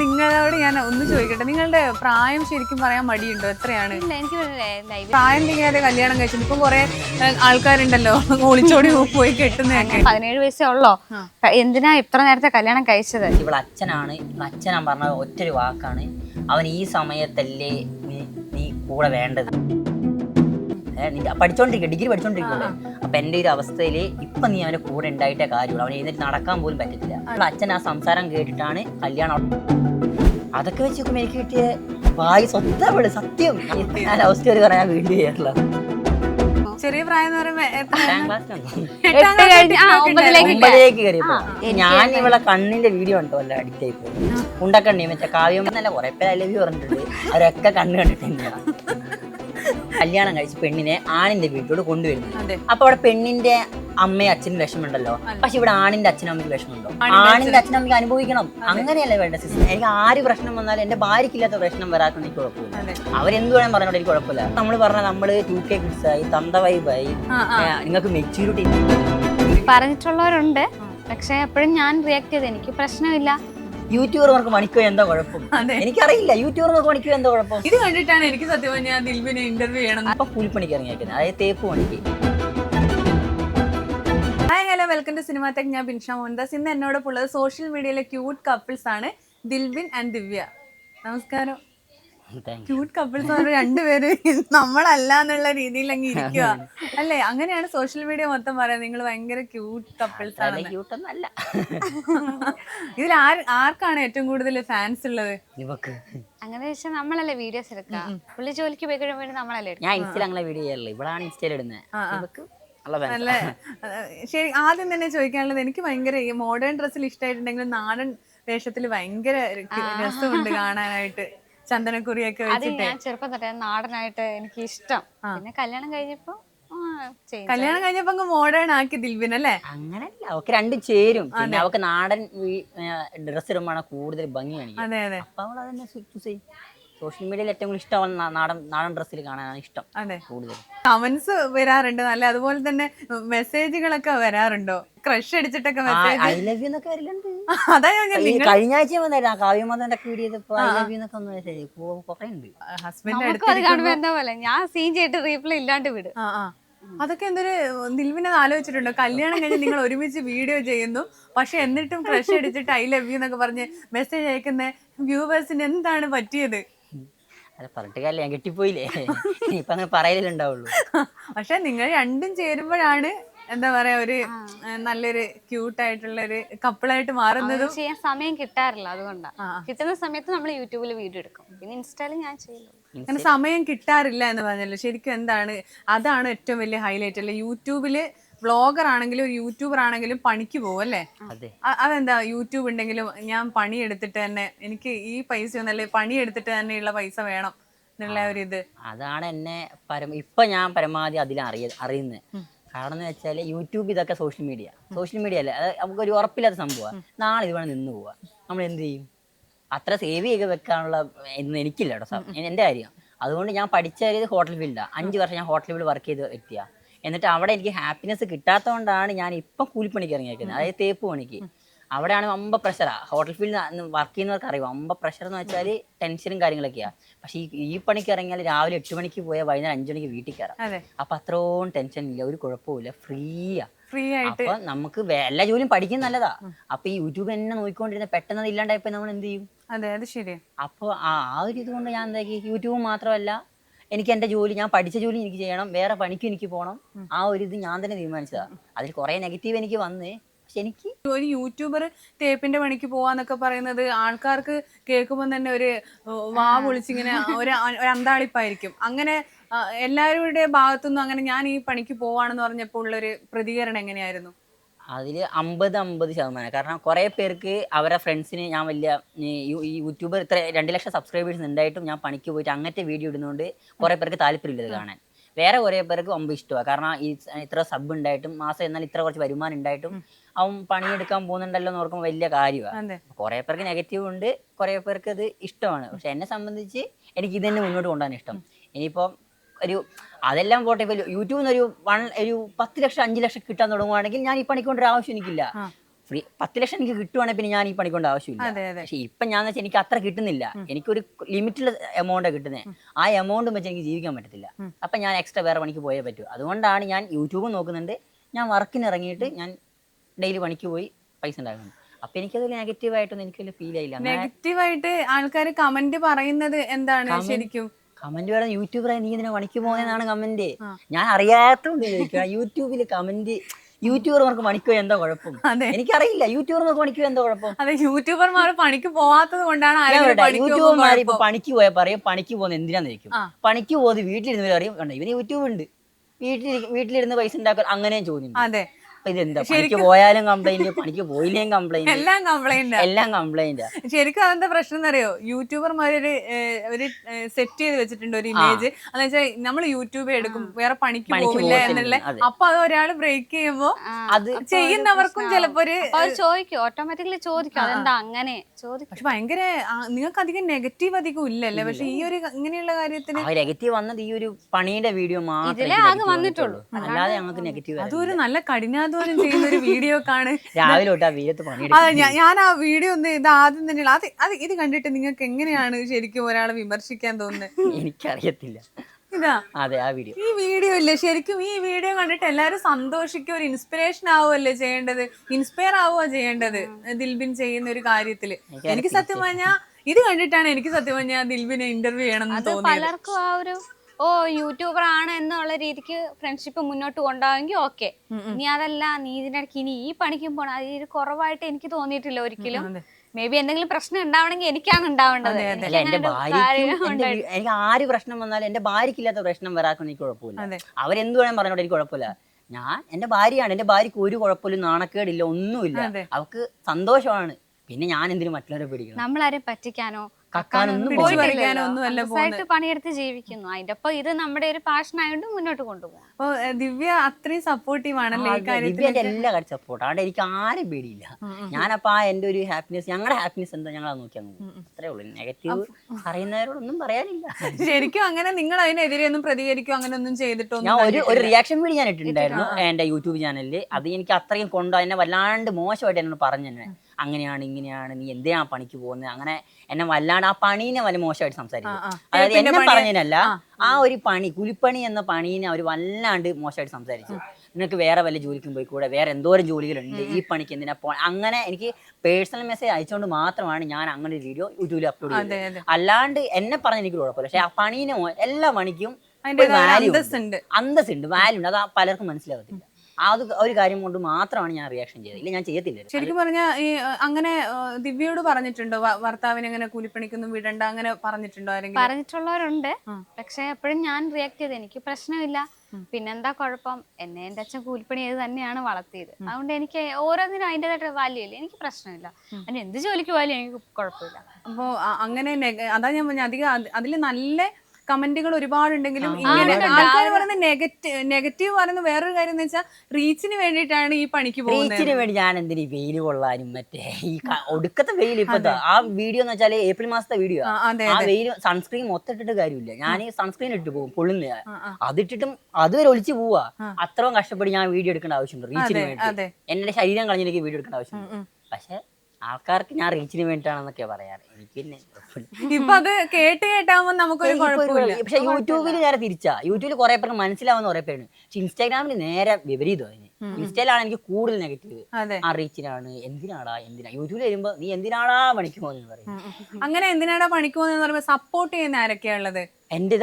നിങ്ങളോട് ഞാൻ ഒന്ന് ചോദിക്കട്ടെ. നിങ്ങളുടെ പ്രായം ശരിക്കും പറയാൻ മടിയുണ്ടോ? എത്രയാണ്? ഇല്ല എനിക്ക് ലൈവ് പ്രായം തികയാതെ കല്യാണം കഴിച്ചു ഇപ്പൊ കുറെ ആൾക്കാരുണ്ടല്ലോ ഒളിച്ചോടി പോയി കെട്ടുന്നതൊക്കെ. പതിനേഴ് വയസ്സേ ഉള്ളോ? എന്തിനാ ഇത്ര നേരത്തെ കല്യാണം കഴിച്ചത്? ഇവിടെ അച്ഛനാണ്. അച്ഛനാ പറഞ്ഞ ഒറ്റൊരു വാക്കാണ്. അവൻ ഈ സമയത്തല്ലേ നീ നീ കൂടെ വേണ്ടത്. പഠിച്ചോണ്ടിരിക്കുക ഡിഗ്രി പഠിച്ചോണ്ടിരിക്കുന്നത് അപ്പൊ എന്റെ ഒരു അവസ്ഥയിൽ ഇപ്പൊ നീ അവന്റെ കൂടെ ഉണ്ടായിട്ടേ കാര്യമുള്ളൂ. അവൻ എഴുന്നേറ്റ് നടക്കാൻ പോലും പറ്റത്തില്ല. അവളുടെ അച്ഛൻ ആ സംസാരം കേട്ടിട്ടാണ് കല്യാണം അതൊക്കെ വെച്ച് നോക്കുമ്പോ എനിക്ക് കിട്ടിയ വായി സ്വന്തം സത്യം. ഞാൻ അവസ്ഥ സ്റ്റോറി പറയാൻ വീണ്ടും ചെയ്യാറില്ല ചെറിയ പ്രായം എന്ന് പറയുമ്പോ ഞാൻ ഇവളെ കണ്ണിന്റെ വീഡിയോ ഉണ്ടോ അല്ല അഡിക്റ്റ് ആയി പോയി. ഉണ്ടക്കണ്ണി മറ്റേ കാവ്യം എന്നല്ല കുറെ പേര് ഐ ലവ് യു പറഞ്ഞിട്ടുണ്ട് അവരൊക്കെ കണ്ണ് കണ്ടിട്ട് തന്നെയാണ് കല്യാണം കഴിച്ച് പെണ്ണിനെ ആണിന്റെ വീട്ടിലോട് കൊണ്ടുവരുന്നു. അതെ. അപ്പൊ അവിടെ പെണ്ണിന്റെ അമ്മയും അച്ഛനും വിഷമമുണ്ടല്ലോ. പക്ഷെ ഇവിടെ ആണിന്റെ അച്ഛനും അമ്മയ്ക്ക് വിഷമമുണ്ടോ? ആണിന്റെ അച്ഛനും അമ്മയ്ക്ക് അനുഭവിക്കണം. അങ്ങനെയല്ലേ വേണ്ട സിസ്റ്റർ? എനിക്ക് ആര് പ്രശ്നം വന്നാലും എന്റെ ഭാര്യയ്ക്കില്ലാത്ത പ്രശ്നം വരാത്ത എനിക്ക് കുഴപ്പമില്ല. അവരെന്ത് വേണം പറഞ്ഞോണ്ട് എനിക്ക് കുഴപ്പമില്ല. നമ്മൾ പറഞ്ഞ നമ്മൾ ടു കെ കിഡ്സ് ആയി തന്ത വൈബായി. നിങ്ങൾക്ക് മെച്യൂരിറ്റി പറഞ്ഞിട്ടുള്ളവരുണ്ട്. പക്ഷെ എപ്പോഴും ഞാൻ റിയാക്ട് ചെയ്ത് എനിക്ക് പ്രശ്നമില്ല. യൂട്യൂബർമാർക്ക് മണിക്കോ എന്താ കുഴപ്പം? എനിക്കറിയില്ല യൂട്യൂബർമാർക്ക് മണിക്കോ എന്താ കുഴപ്പം? ഇത് കണ്ടിട്ടാണ് എനിക്ക് സത്യം പറഞ്ഞാൽ ദിൽബിനെ ഇന്റർവ്യൂ ചെയ്യണം. അപ്പൊ കൂലിപ്പണിക്ക് ഇറങ്ങിയേക്കുന്നത്. അതായത് തേപ്പ് പണിക്ക്. Hi hello welcome to cinema tech ഞാൻ ബിൻഷ മോഹൻദാസ്. ഇന്ന് എന്നോടൊപ്പം ഉള്ളത് സോഷ്യൽ മീഡിയയിലെ ക്യൂട്ട് കപ്പിൾസ് ആണ് ദിൽബിൻ ആൻഡ് ദിവ്യ. നമസ്കാരം. ക്യൂട്ട് കപ്പിൾസ് രണ്ടുപേര് നമ്മളല്ല എന്നുള്ള രീതിയിൽ അങ്ങ് ഇരിക്കുക അല്ലേ? അങ്ങനെയാണ് സോഷ്യൽ മീഡിയ മൊത്തം പറയുന്നത്. നിങ്ങൾ ഭയങ്കര ക്യൂട്ട് കപ്പിൾസ് ആണ് cute ഒന്നല്ല. ഇതിൽ ആർ ആർക്കാണ് ഏറ്റവും കൂടുതൽ ഫാൻസ് ഉള്ളത്? ഇവക്ക്. അങ്ങനെ വെച്ചാൽ നമ്മളല്ലേ വീഡിയോസ് എടുക്കുക പുള്ളി ജോലിക്ക് പോയി കഴിയുമ്പോൾ നമ്മളല്ലേ ഞാൻ ഇൻസ്റ്റയിൽ അങ്ങനെ വീഡിയോ ചെയ്യാറില്ല. ഇവളാണ് ഇൻസ്റ്റയിൽ ഇടുന്നത് ഇവക്ക് നല്ല ശരി ആദ്യം തന്നെ ചോദിക്കാനുള്ളത് എനിക്ക് ഭയങ്കര മോഡേൺ ഡ്രസ്സിൽ ഇഷ്ടമായിട്ടുണ്ടെങ്കിലും നാടൻ വേഷത്തിൽ ഭയങ്കര രസമുണ്ട് കാണാനായിട്ട്. ചന്ദനക്കുറിയൊക്കെ അത് വെച്ചിട്ട്. ഞാൻ ചെറുപ്പം തൊട്ടേ നാടനായിട്ട് എനിക്ക് ഇഷ്ടം പിന്നെ കല്യാണം കഴിഞ്ഞപ്പോ കല്യാണം കഴിഞ്ഞപ്പോ അങ്ങ് മോഡേൺ ആക്കി ദിൽബിൻ അല്ലേ? അങ്ങനല്ല അവക്ക് രണ്ടും ചേരും. പിന്നെ അവക്ക് നാടൻ ഡ്രസ് ഇടുമ്പോഴാണ് കൂടുതൽ ഭംഗിയാണ് അതെ അതെ. അപ്പൊ അവൾ ചെയ്യും സോഷ്യൽ മീഡിയയിൽ ഏറ്റവും കൂടുതൽ ഇഷ്ടം നാടൻ നാടൻ ഡ്രസ്സിൽ കാണാനാണ് ഇഷ്ടം അതെ. കൂടുതൽ കമന്റ്സ് വരാറുണ്ട്. നല്ല അതുപോലെ തന്നെ മെസ്സേജുകളൊക്കെ വരാറുണ്ടോ? ക്രഷ് അടിച്ചിട്ടൊക്കെ മെസ്സേജ് ഐ ലവ് യു എന്നൊക്കെ വരലുണ്ട്. അതാ ഞാൻ കഴിഞ്ഞ ആഴ്ച വന്നായിരുന്നു. ആ കാവ്യമതന്റെ ഒക്കെ വീഡിയോ ചെയ്തപ്പോ ഐ ലവ് യു എന്നൊക്കെ ഒന്ന് മെസ്സേജ് കുറെ ഉണ്ട്. ഹസ്ബൻഡ് നമുക്കും അത് കാണുമ്പോ എന്താ പോലെ? ഞാൻ സീൻ ചെയ്തിട്ട് റീപ്ലൈ ഇല്ലാണ്ട് വിടും. ആ ആ. അതൊക്കെ എന്തൊരു നിൽവിനെ ആലോചിച്ചിട്ടുണ്ടോ? കല്യാണം കഴിഞ്ഞ് നിങ്ങൾ ഒരുമിച്ച് വീഡിയോ ചെയ്യുന്നു. പക്ഷെ എന്നിട്ടും ക്രഷ് അടിച്ചിട്ട് ഐ ലവ് യു എന്നൊക്കെ പറഞ്ഞ് മെസ്സേജ് അയക്കുന്ന വ്യൂവേഴ്സിന് എന്താണ് പറ്റിയത്? അല്ല പറഞ്ഞിട്ട് കാര്യമില്ല ഞാൻ കെട്ടിപ്പോയില്ലേ? ഇനിയിപ്പൊ അങ്ങനെ പറയലുണ്ടാവുള്ളൂ പക്ഷെ നിങ്ങൾ രണ്ടും ചേരുമ്പോഴാണ് എന്താ പറയാ ഒരു നല്ലൊരു ക്യൂട്ട് ആയിട്ടുള്ള ഒരു കപ്പിളായിട്ട് മാറുന്നതും. ചെയ്യാൻ സമയം കിട്ടാറില്ല അതുകൊണ്ടാ. ആ. കിട്ടുന്ന സമയത്ത് നമ്മൾ യൂട്യൂബിൽ വീഡിയോ എടുക്കും. പിന്നെ ഇൻസ്റ്റാലും ഞാൻ ചെയ്യുള്ളൂ. അങ്ങനെ സമയം കിട്ടാറില്ല എന്ന് പറഞ്ഞല്ലോ. ശരിക്കും എന്താണ് അതാണ് ഏറ്റവും വലിയ ഹൈലൈറ്റ് അല്ലെ? യൂട്യൂബിൽ വ്ളോഗർ ആണെങ്കിലും ഒരു യൂട്യൂബർ ആണെങ്കിലും പണിക്ക് പോകും അല്ലേ? അതെ. അ- അതെന്താ യൂട്യൂബ് ഉണ്ടെങ്കിലും ഞാൻ പണി എടുത്തിട്ട് തന്നെ എനിക്ക് ഈ പൈസ ഒന്നല്ലേ പണി എടുത്തിട്ട് ഉള്ള പൈസ വേണം എന്നുള്ള ഒരു ഇത്. അതാണ് എന്നെ പരമ ഇപ്പൊ ഞാൻ പരമാവധി അതിൽ അറിയ അറിയുന്നത് കാരണം എന്ന് വെച്ചാൽ യൂട്യൂബ് ഇതൊക്കെ സോഷ്യൽ മീഡിയ സോഷ്യൽ മീഡിയ അല്ലേ? അത് നമുക്ക് ഒരു ഉറപ്പില്ലാത്ത സംഭവമാണ് നാളെ ഇത് വേണം നിന്ന് പോവാ. നമ്മൾ എന്ത് ചെയ്യും? അത്ര സേവ് ചെയ്ത് വെക്കാനുള്ള ഇന്ന് എനിക്കില്ല കേട്ടോ സാർ എന്റെ കാര്യം. അതുകൊണ്ട് ഞാൻ പഠിച്ചത് ഹോട്ടൽ ഫീൽഡാണ് അഞ്ച് വർഷം ഞാൻ ഹോട്ടൽ ഫീൽഡ് വർക്ക് ചെയ്ത വ്യക്തിയാണ് എന്നിട്ട് അവിടെ എനിക്ക് ഹാപ്പിനെസ് കിട്ടാത്തതുകൊണ്ടാണ് ഞാൻ ഇപ്പം കൂലിപ്പണിക്ക് ഇറങ്ങിയേക്കുന്നത്. അതായത് തേപ്പ് പണിക്ക്. അവിടെയാണ് അമ്പ പ്രഷറാ ഹോട്ടൽ ഫീൽഡ് വർക്ക് ചെയ്യുന്നവർക്ക് അറിയാം. അമ്പ പ്രഷർ എന്ന് വെച്ചാൽ ടെൻഷനും കാര്യങ്ങളൊക്കെയാണ് പക്ഷേ ഈ ഈ പണിക്ക് ഇറങ്ങിയാൽ രാവിലെ എട്ട് മണിക്ക് പോയാൽ വൈകുന്നേരം അഞ്ചു മണിക്ക് വീട്ടിൽ കയറാം. അപ്പൊ അത്രയും ടെൻഷൻ ഇല്ല. ഒരു കുഴപ്പമില്ല ഫ്രീയാ ഫ്രീ ആയിട്ട് അപ്പൊ നമുക്ക് എല്ലാ ജോലിയും പഠിക്കും നല്ലതാ. അപ്പൊ ഈ യൂട്യൂബ് തന്നെ നോക്കിക്കൊണ്ടിരുന്ന പെട്ടെന്ന് അത് ഇല്ലാണ്ടായപ്പോ നമ്മൾ എന്ത് ചെയ്യും? അതെ അത് ശരി അപ്പോൾ ആ ആ ഒരു ഇതുകൊണ്ട് ഞാൻ എന്താക്കി? യൂട്യൂബ് മാത്രമല്ല എനിക്ക് എന്റെ ജോലി ഞാൻ പഠിച്ച ജോലി എനിക്ക് ചെയ്യണം വേറെ പണിക്കും എനിക്ക് പോകണം ആ ഒരു ഇത് ഞാൻ തന്നെ തീരുമാനിച്ചതാ. അതിൽ കുറേ നെഗറ്റീവ് എനിക്ക് വന്ന്. പക്ഷെ എനിക്ക് ഒരു യൂട്യൂബർ തേപ്പിന്റെ പണിക്ക് പോവാന്നൊക്കെ പറയുന്നത് ആൾക്കാർക്ക് കേൾക്കുമ്പോൾ തന്നെ ഒരു വാ പൊളിച്ചിങ്ങനെ ഒരു അന്താളിപ്പായിരിക്കും. അങ്ങനെ എല്ലാവരുടെ ഭാഗത്തുനിന്നും അങ്ങനെ ഞാൻ ഈ പണിക്ക് പോവാണെന്ന് പറഞ്ഞപ്പോൾ ഉള്ളൊരു പ്രതികരണം എങ്ങനെയായിരുന്നു? അതിൽ അമ്പത് അമ്പത് ശതമാനം. കാരണം കുറേ പേർക്ക് അവരുടെ ഫ്രണ്ട്സിന് ഞാൻ വലിയ ഈ യൂട്യൂബർ ഇത്ര രണ്ട് ലക്ഷം സബ്സ്ക്രൈബേഴ്സ് ഉണ്ടായിട്ടും ഞാൻ പണിക്ക് പോയിട്ട് അങ്ങനത്തെ വീഡിയോ ഇടുന്നതുകൊണ്ട് കുറേ പേർക്ക് താല്പര്യമില്ല ഇത് കാണാൻ. വേറെ കുറേ പേർക്ക് ഒമ്പ ഇഷ്ടമാണ് കാരണം ഈ ഇത്ര സബ് ഉണ്ടായിട്ടും മാസം എന്നാൽ ഇത്ര കുറച്ച് വരുമാനം ഉണ്ടായിട്ടും അവൻ പണിയെടുക്കാൻ പോകുന്നുണ്ടല്ലോ എന്ന് ഓർക്കുമ്പോൾ വലിയ കാര്യമാണ് കുറേ പേർക്ക് നെഗറ്റീവ് ഉണ്ട് കുറേ പേർക്ക് അത് ഇഷ്ടമാണ്. പക്ഷെ എന്നെ സംബന്ധിച്ച് എനിക്ക് ഇത് തന്നെ മുന്നോട്ട് കൊണ്ടുപോകാൻ ഇഷ്ടം. ഇനിയിപ്പോൾ ഒരു അതെല്ലാം പോട്ടെ ഇപ്പൊ യൂട്യൂബിൽ നിന്ന് ഒരു വൺ ഒരു പത്ത് ലക്ഷം അഞ്ച് ലക്ഷം കിട്ടാൻ തുടങ്ങുവാണെങ്കിൽ ഞാൻ ഈ പണിക്കൊണ്ടൊരു ആവശ്യം എനിക്കില്ല. ഫ്രീ പത്ത് ലക്ഷം എനിക്ക് കിട്ടുവാണെങ്കിൽ പിന്നെ ഞാൻ ഈ പണിക്കൊണ്ട് ആവശ്യമില്ല. പക്ഷെ ഇപ്പൊ ഞാൻ വെച്ചാൽ എനിക്ക് അത്ര കിട്ടുന്നില്ല. എനിക്കൊരു ലിമിറ്റുള്ള എമൗണ്ട് കിട്ടുന്നത് ആ എമൗണ്ട് വെച്ച് എനിക്ക് ജീവിക്കാൻ പറ്റത്തില്ല. അപ്പൊ ഞാൻ എക്സ്ട്രാ വേറെ പണിക്ക് പോയേ പറ്റൂ. അതുകൊണ്ടാണ് ഞാൻ യൂട്യൂബ് നോക്കുന്നുണ്ട്. ഞാൻ വർക്കിന് ഇറങ്ങിയിട്ട് ഞാൻ ഡെയിലി പണിക്ക് പോയി പൈസ ഉണ്ടാക്കുന്നുണ്ട് അപ്പൊ എനിക്കതിൽ നെഗറ്റീവായിട്ടൊന്നും എനിക്ക് ഫീൽ ആയില്ല. നെഗറ്റീവ് നെഗറ്റീവായിട്ട് ആൾക്കാർ കമന്റ് പറയുന്നത് എന്താണ് ശരിക്കും? കമന്റ് വേണം. യൂട്യൂബറായി നീ ഇതിനെ പണിക്ക് പോകുന്നതാണ് കമന്റ് ഞാൻ അറിയാത്തോണ്ട് ചോദിക്കണം യൂട്യൂബിൽ കമന്റ് യൂട്യൂബർമാർക്ക് പണിക്കോ എന്താ കുഴപ്പം? എനിക്കറിയില്ല. യൂട്യൂബർമാർക്ക് പണിക്കോ എന്താ കുഴപ്പം? അതെ യൂട്യൂബർമാർ പണിക്ക് പോവാത്തത് കൊണ്ടാണ് യൂട്യൂബർമാർ ഇപ്പൊ പണിക്ക് പോയാൽ പറയും പണിക്ക് പോകുന്നത് എന്തിനാന്ന് ചോദിക്കും. പണിക്ക് പോകുന്നത് വീട്ടിലിരുന്ന് അറിയും ഇവന് യൂട്യൂബ് ഉണ്ട്. വീട്ടിൽ വീട്ടിലിരുന്ന് പൈസ ഉണ്ടാക്കാൻ അങ്ങനെയും ചോദ്യം അതെ. ഇതെന്താ പണിക്ക് പോയാലും കംപ്ലൈന്റ് പണിക്ക് പോയില്ലേലും കംപ്ലൈന്റ് എല്ലാം കംപ്ലൈന്റ് എല്ലാം കംപ്ലൈന്റ് ശരിക്കും അതെന്താ പ്രശ്നം എന്നറിയോ? യൂട്യൂബർമാർ ഒരു സെറ്റ് ചെയ്ത് വെച്ചിട്ടുണ്ട് ഒരു ഇമേജ് എന്ന് വെച്ചാൽ നമ്മൾ യൂട്യൂബ് എടുക്കും. വേറെ പണിക്ക് പോകില്ല എന്നുള്ള. അപ്പൊ അത് ഒരാൾ ബ്രേക്ക് ചെയ്യുമ്പോ അത് ചെയ്യുന്നവർക്കും ചിലപ്പോ ഒരു അവർ ചോദിക്കും. ഓട്ടോമാറ്റിക്കലി ചോദിക്കും. അതെന്താ അങ്ങനെ? ചോദിക്കും. പക്ഷെ ഭയങ്കര നിങ്ങൾക്ക് അധികം നെഗറ്റീവ് അധികം ഇല്ലല്ലേ പക്ഷെ ഈ ഒരു ഇങ്ങനെയുള്ള കാര്യത്തിന് ആ നെഗറ്റീവ് വന്നത് ഈ ഒരു പണിയുടെ വീഡിയോ മാത്രമേ ഇതിലേ എനിക്ക് വന്നിട്ടുള്ളൂ. വന്നിട്ടുള്ളൂ. അല്ലാതെ ഞങ്ങൾക്ക് നെഗറ്റീവ് അതൊരു നല്ല കഠിനാധ്വാനം ചെയ്യുന്ന ഒരു വീഡിയോ കാണ്. രാവിലെ തൊട്ട് ആ വീരത്ത് അതെ ഞാൻ ആ വീഡിയോ ഒന്ന് ഇത് ആദ്യം തന്നെ അത് അത് ഇത് കണ്ടിട്ട് നിങ്ങൾക്ക് എങ്ങനെയാണ് ശരിക്കും ഒരാളെ വിമർശിക്കാൻ തോന്നുന്നത് എനിക്കറിയത്തില്ല. ഇതാ. അതെ ആ വീഡിയോ. ഈ വീഡിയോ ഇല്ലേ? ശരിക്കും ഈ വീഡിയോ കണ്ടിട്ട് എല്ലാരും സന്തോഷിക്കുക ഒരു ഇൻസ്പിറേഷൻ ആവുമല്ലേ ചെയ്യേണ്ടത്? ഇൻസ്പയർ ആവുക ചെയ്യേണ്ടത് ദിൽബിൻ ചെയ്യുന്ന ഒരു കാര്യത്തിൽ. എനിക്ക് സത്യം പറഞ്ഞാ ഇത് കണ്ടിട്ടാണ് എനിക്ക് സത്യം പറഞ്ഞാ ദിൽബിനെ ഇന്റർവ്യൂ ചെയ്യണം എന്ന് പലർക്കും ആ ഒരു ഓ യൂട്യൂബർ ആണ് എന്നുള്ള രീതിക്ക് ഫ്രണ്ട്ഷിപ്പ് മുന്നോട്ട് കൊണ്ടുപോകുമെങ്കിൽ ഓക്കെ ഇനി അതല്ല നീ ഇതിനിടയ്ക്ക് ഇനി ഈ പണിക്കും പോണം. അത് ഇത് കുറവായിട്ട് എനിക്ക് തോന്നിയിട്ടില്ല ഒരിക്കലും. മേ ബി എന്തെങ്കിലും പ്രശ്നം ഉണ്ടാവണമെങ്കിൽ എനിക്കാണ് ഉണ്ടാവേണ്ടത് എനിക്ക് അല്ല എന്റെ അങ്ങനെ ഒരു ഭാര്യയ്ക്കും കാര്യം എന്റെ വീ- എനിക്ക് ആര് പ്രശ്നം വന്നാലും എന്റെ ഭാര്യക്കില്ലാത്ത പ്രശ്നം വരാക്കുന്ന എനിക്ക് കുഴപ്പമില്ല. അവരെന്ത് വേണം പറഞ്ഞോട്ടെ എനിക്ക് കുഴപ്പമില്ല. ഞാൻ എന്റെ ഭാര്യയാണ്. എന്റെ ഭാര്യക്ക് ഒരു കുഴപ്പമില്ല നാണക്കേടില്ല ഒന്നുമില്ല. അവക്ക് സന്തോഷമാണ്. പിന്നെ ഞാൻ എന്തിനു മറ്റുള്ളവരെ പിടിക്കണം. നമ്മളാരെയും പറ്റിക്കാനോ കക്കാനൊന്നും ഒന്നുമല്ല പണിയെടുത്ത് ജീവിക്കുന്നു. അതിന്റെ ഒപ്പം ഇത് നമ്മുടെ ഒരു പാഷൻ ആയതുകൊണ്ട് മുന്നോട്ട് കൊണ്ടുപോകാം അപ്പൊ ദിവ്യ അത്രയും സപ്പോർട്ടീവ് ആണല്ലേ ഈ കാര്യത്തിൽ എന്റെ എല്ലാ കാര്യം സപ്പോർട്ട് അതുകൊണ്ട് എനിക്ക് ആരും പേടിയില്ല. ഞാനപ്പോ ആ എന്റെ ഒരു ഹാപ്പിനെസ് ഞങ്ങളുടെ ഹാപ്പിനെസ് എന്താ ഞങ്ങൾ നോക്കിയാൽ അത്രേ ഉള്ളൂ. നെഗറ്റീവ് പറയുന്നവരോടൊന്നും പറയാനില്ല. ശരിക്കും അങ്ങനെ നിങ്ങൾ അതിനെതിരെ ഒന്നും പ്രതികരിക്കോ അങ്ങനെ ഒന്നും ചെയ്തിട്ടോ ഞാൻ ഒരു ഒരു റിയാക്ഷൻ വീഡിയോ ഞാൻ ഇട്ടിട്ടുണ്ടായിരുന്നു എന്റെ യൂട്യൂബ് ചാനലിൽ അത് എനിക്ക് അത്രയും കൊണ്ടോ എന്നെ വല്ലാണ്ട് മോശമായിട്ട് എന്നോട് പറഞ്ഞു തന്നെ അങ്ങനെയാണ് ഇങ്ങനെയാണ് നീ എന്തിനാ പണിക്ക് പോകുന്നത്? അങ്ങനെ എന്നെ വല്ലാണ്ട് ആ പണീനെ വല്ല മോശമായിട്ട് സംസാരിക്കും. അതായത് എന്നെ പറഞ്ഞതിനല്ല ആ ഒരു പണി കുലിപ്പണി എന്ന പണീനെ അവർ വല്ലാണ്ട് മോശമായിട്ട് സംസാരിച്ചു. നിനക്ക് വേറെ വല്ല ജോലിക്കും പോയി കൂടെ? വേറെ എന്തോരം ജോലികളുണ്ട്? ഈ പണിക്ക് എന്തിനാ പോ? അങ്ങനെ എനിക്ക് പേഴ്സണൽ മെസ്സേജ് അയച്ചുകൊണ്ട് മാത്രമാണ് ഞാൻ അങ്ങനെ ഒരു വീഡിയോ യൂട്യൂബിൽ അപ്ലോഡ് ചെയ്തത്. അല്ലാണ്ട് എന്നെ പറഞ്ഞ എനിക്ക് കുഴപ്പമില്ല. പക്ഷെ ആ പണീനെ എല്ലാ പണിക്കും. അന്തസ്സുണ്ട്. വാല്യൂ ഉണ്ട്. അത് പലർക്കും മനസ്സിലാവത്തില്ല. അത് ഒരു കാര്യം കൊണ്ട് മാത്രമാണ് ഞാൻ റിയാക്ഷൻ ചെയ്തത്. ഇല്ല ഞാൻ ചെയ്യത്തില്ല ശരിക്കും പറഞ്ഞ ഈ അങ്ങനെ ദിവ്യയോട് പറഞ്ഞിട്ടുണ്ടോ? ഭർത്താവിനെ അങ്ങനെ കൂലിപ്പണിക്കൊന്നും വിടണ്ട അങ്ങനെ പറഞ്ഞിട്ടുണ്ടോ ആരെങ്കിലും? പറഞ്ഞിട്ടുള്ളവരുണ്ട്. പക്ഷെ എപ്പോഴും ഞാൻ റിയാക്ട് ചെയ്ത് എനിക്ക് പ്രശ്നമില്ല. പിന്നെന്താ കുഴപ്പം? എന്നെ എന്റെ അച്ഛൻ കൂലിപ്പണി ചെയ്ത് തന്നെയാണ് വളർത്തിയത്. അതുകൊണ്ട് എനിക്ക് ഓരോന്നിനും അതിന്റെതായിട്ട് വാല്യൂ ഇല്ല. എനിക്ക് പ്രശ്നമില്ല. അതിന് എന്ത് ജോലിക്ക് പോയാലും എനിക്ക് കുഴപ്പമില്ല. അപ്പോ അങ്ങനെ അതാ ഞാൻ പറഞ്ഞ അധികം അതിൽ നല്ല കമന്റുകൾ ഒരുപാടുണ്ടെങ്കിലും ഇങ്ങനെ ആൾക്കാർ പറയുന്ന നെഗറ്റീവ് നെഗറ്റീവ് പറയുന്ന വേറൊരു കാര്യം എന്ന് വെച്ചാൽ റീച്ചിന് വേണ്ടിയിട്ടാണ് ഈ പണിക്ക് പോകുന്നത്. റീച്ചിന് വേണ്ടി ഞാൻ എന്തിനു വെയിൽ കൊള്ളാനും മറ്റേ ഈ ക- ഒടുക്കത്തെ വെയിൽ ഇപ്പത്തെ ആ വീഡിയോ എന്ന് വെച്ചാൽ ഏപ്രിൽ മാസത്തെ വീഡിയോ ആ, അതെ ആ അതെ വെയിൽ സൺസ്ക്രീൻ മൊത്തം ഇട്ടിട്ട് കാര്യമില്ല. ഞാൻ ഈ സൺസ്ക്രീൻ ഇട്ട് പോകും പൊള്ളുന്ന ആ, ആ. അതിട്ടിട്ടും അതുവരെ ഒളിച്ചു പോവാ. അത്രയും കഷ്ടപ്പെട്ട് ഞാൻ വീഡിയോ എടുക്കേണ്ട ആവശ്യമുണ്ട് റീച്ചിന് അതെ വേണ്ടി അതെ. എന്റെ ശരീരം കളഞ്ഞിട്ട് വീഡിയോ എടുക്കേണ്ട ആവശ്യമുണ്ട്. പക്ഷെ ആൾക്കാർക്ക് ഞാൻ റീച്ചിന് വേണ്ടിയിട്ടാണെന്നൊക്കെയാ പറയാറ്. പിന്നെ ഇപ്പൊ അത് കേട്ട് കേട്ടാവുമ്പോ നമുക്കൊരു കുഴപ്പമില്ല. പക്ഷെ യൂട്യൂബിൽ നേരെ തിരിച്ചാ. യൂട്യൂബിൽ കുറെ പേർക്ക് മനസ്സിലാവുന്ന കുറെ പേരുണ്ട്. പക്ഷെ ഇൻസ്റ്റാഗ്രാമിൽ നേരെ വിപരീതം അതിന്. ഇൻസ്റ്റയിലാണ് എനിക്ക് കൂടുതൽ നെഗറ്റീവ്. ആ റീച്ചിനാണ് എന്തിനാടാ എന്തിനാ? യൂട്യൂബിൽ വരുമ്പോ നീ എന്തിനാടാ പണിക്ക് പോകുന്നത് പറയും. അങ്ങനെ എന്തിനാടാ പണിക്ക് പോകുന്നതെന്ന് പറയുമ്പോ സപ്പോർട്ട് ചെയ്യുന്ന ആരൊക്കെയാ ഉള്ളത്? എന്റെ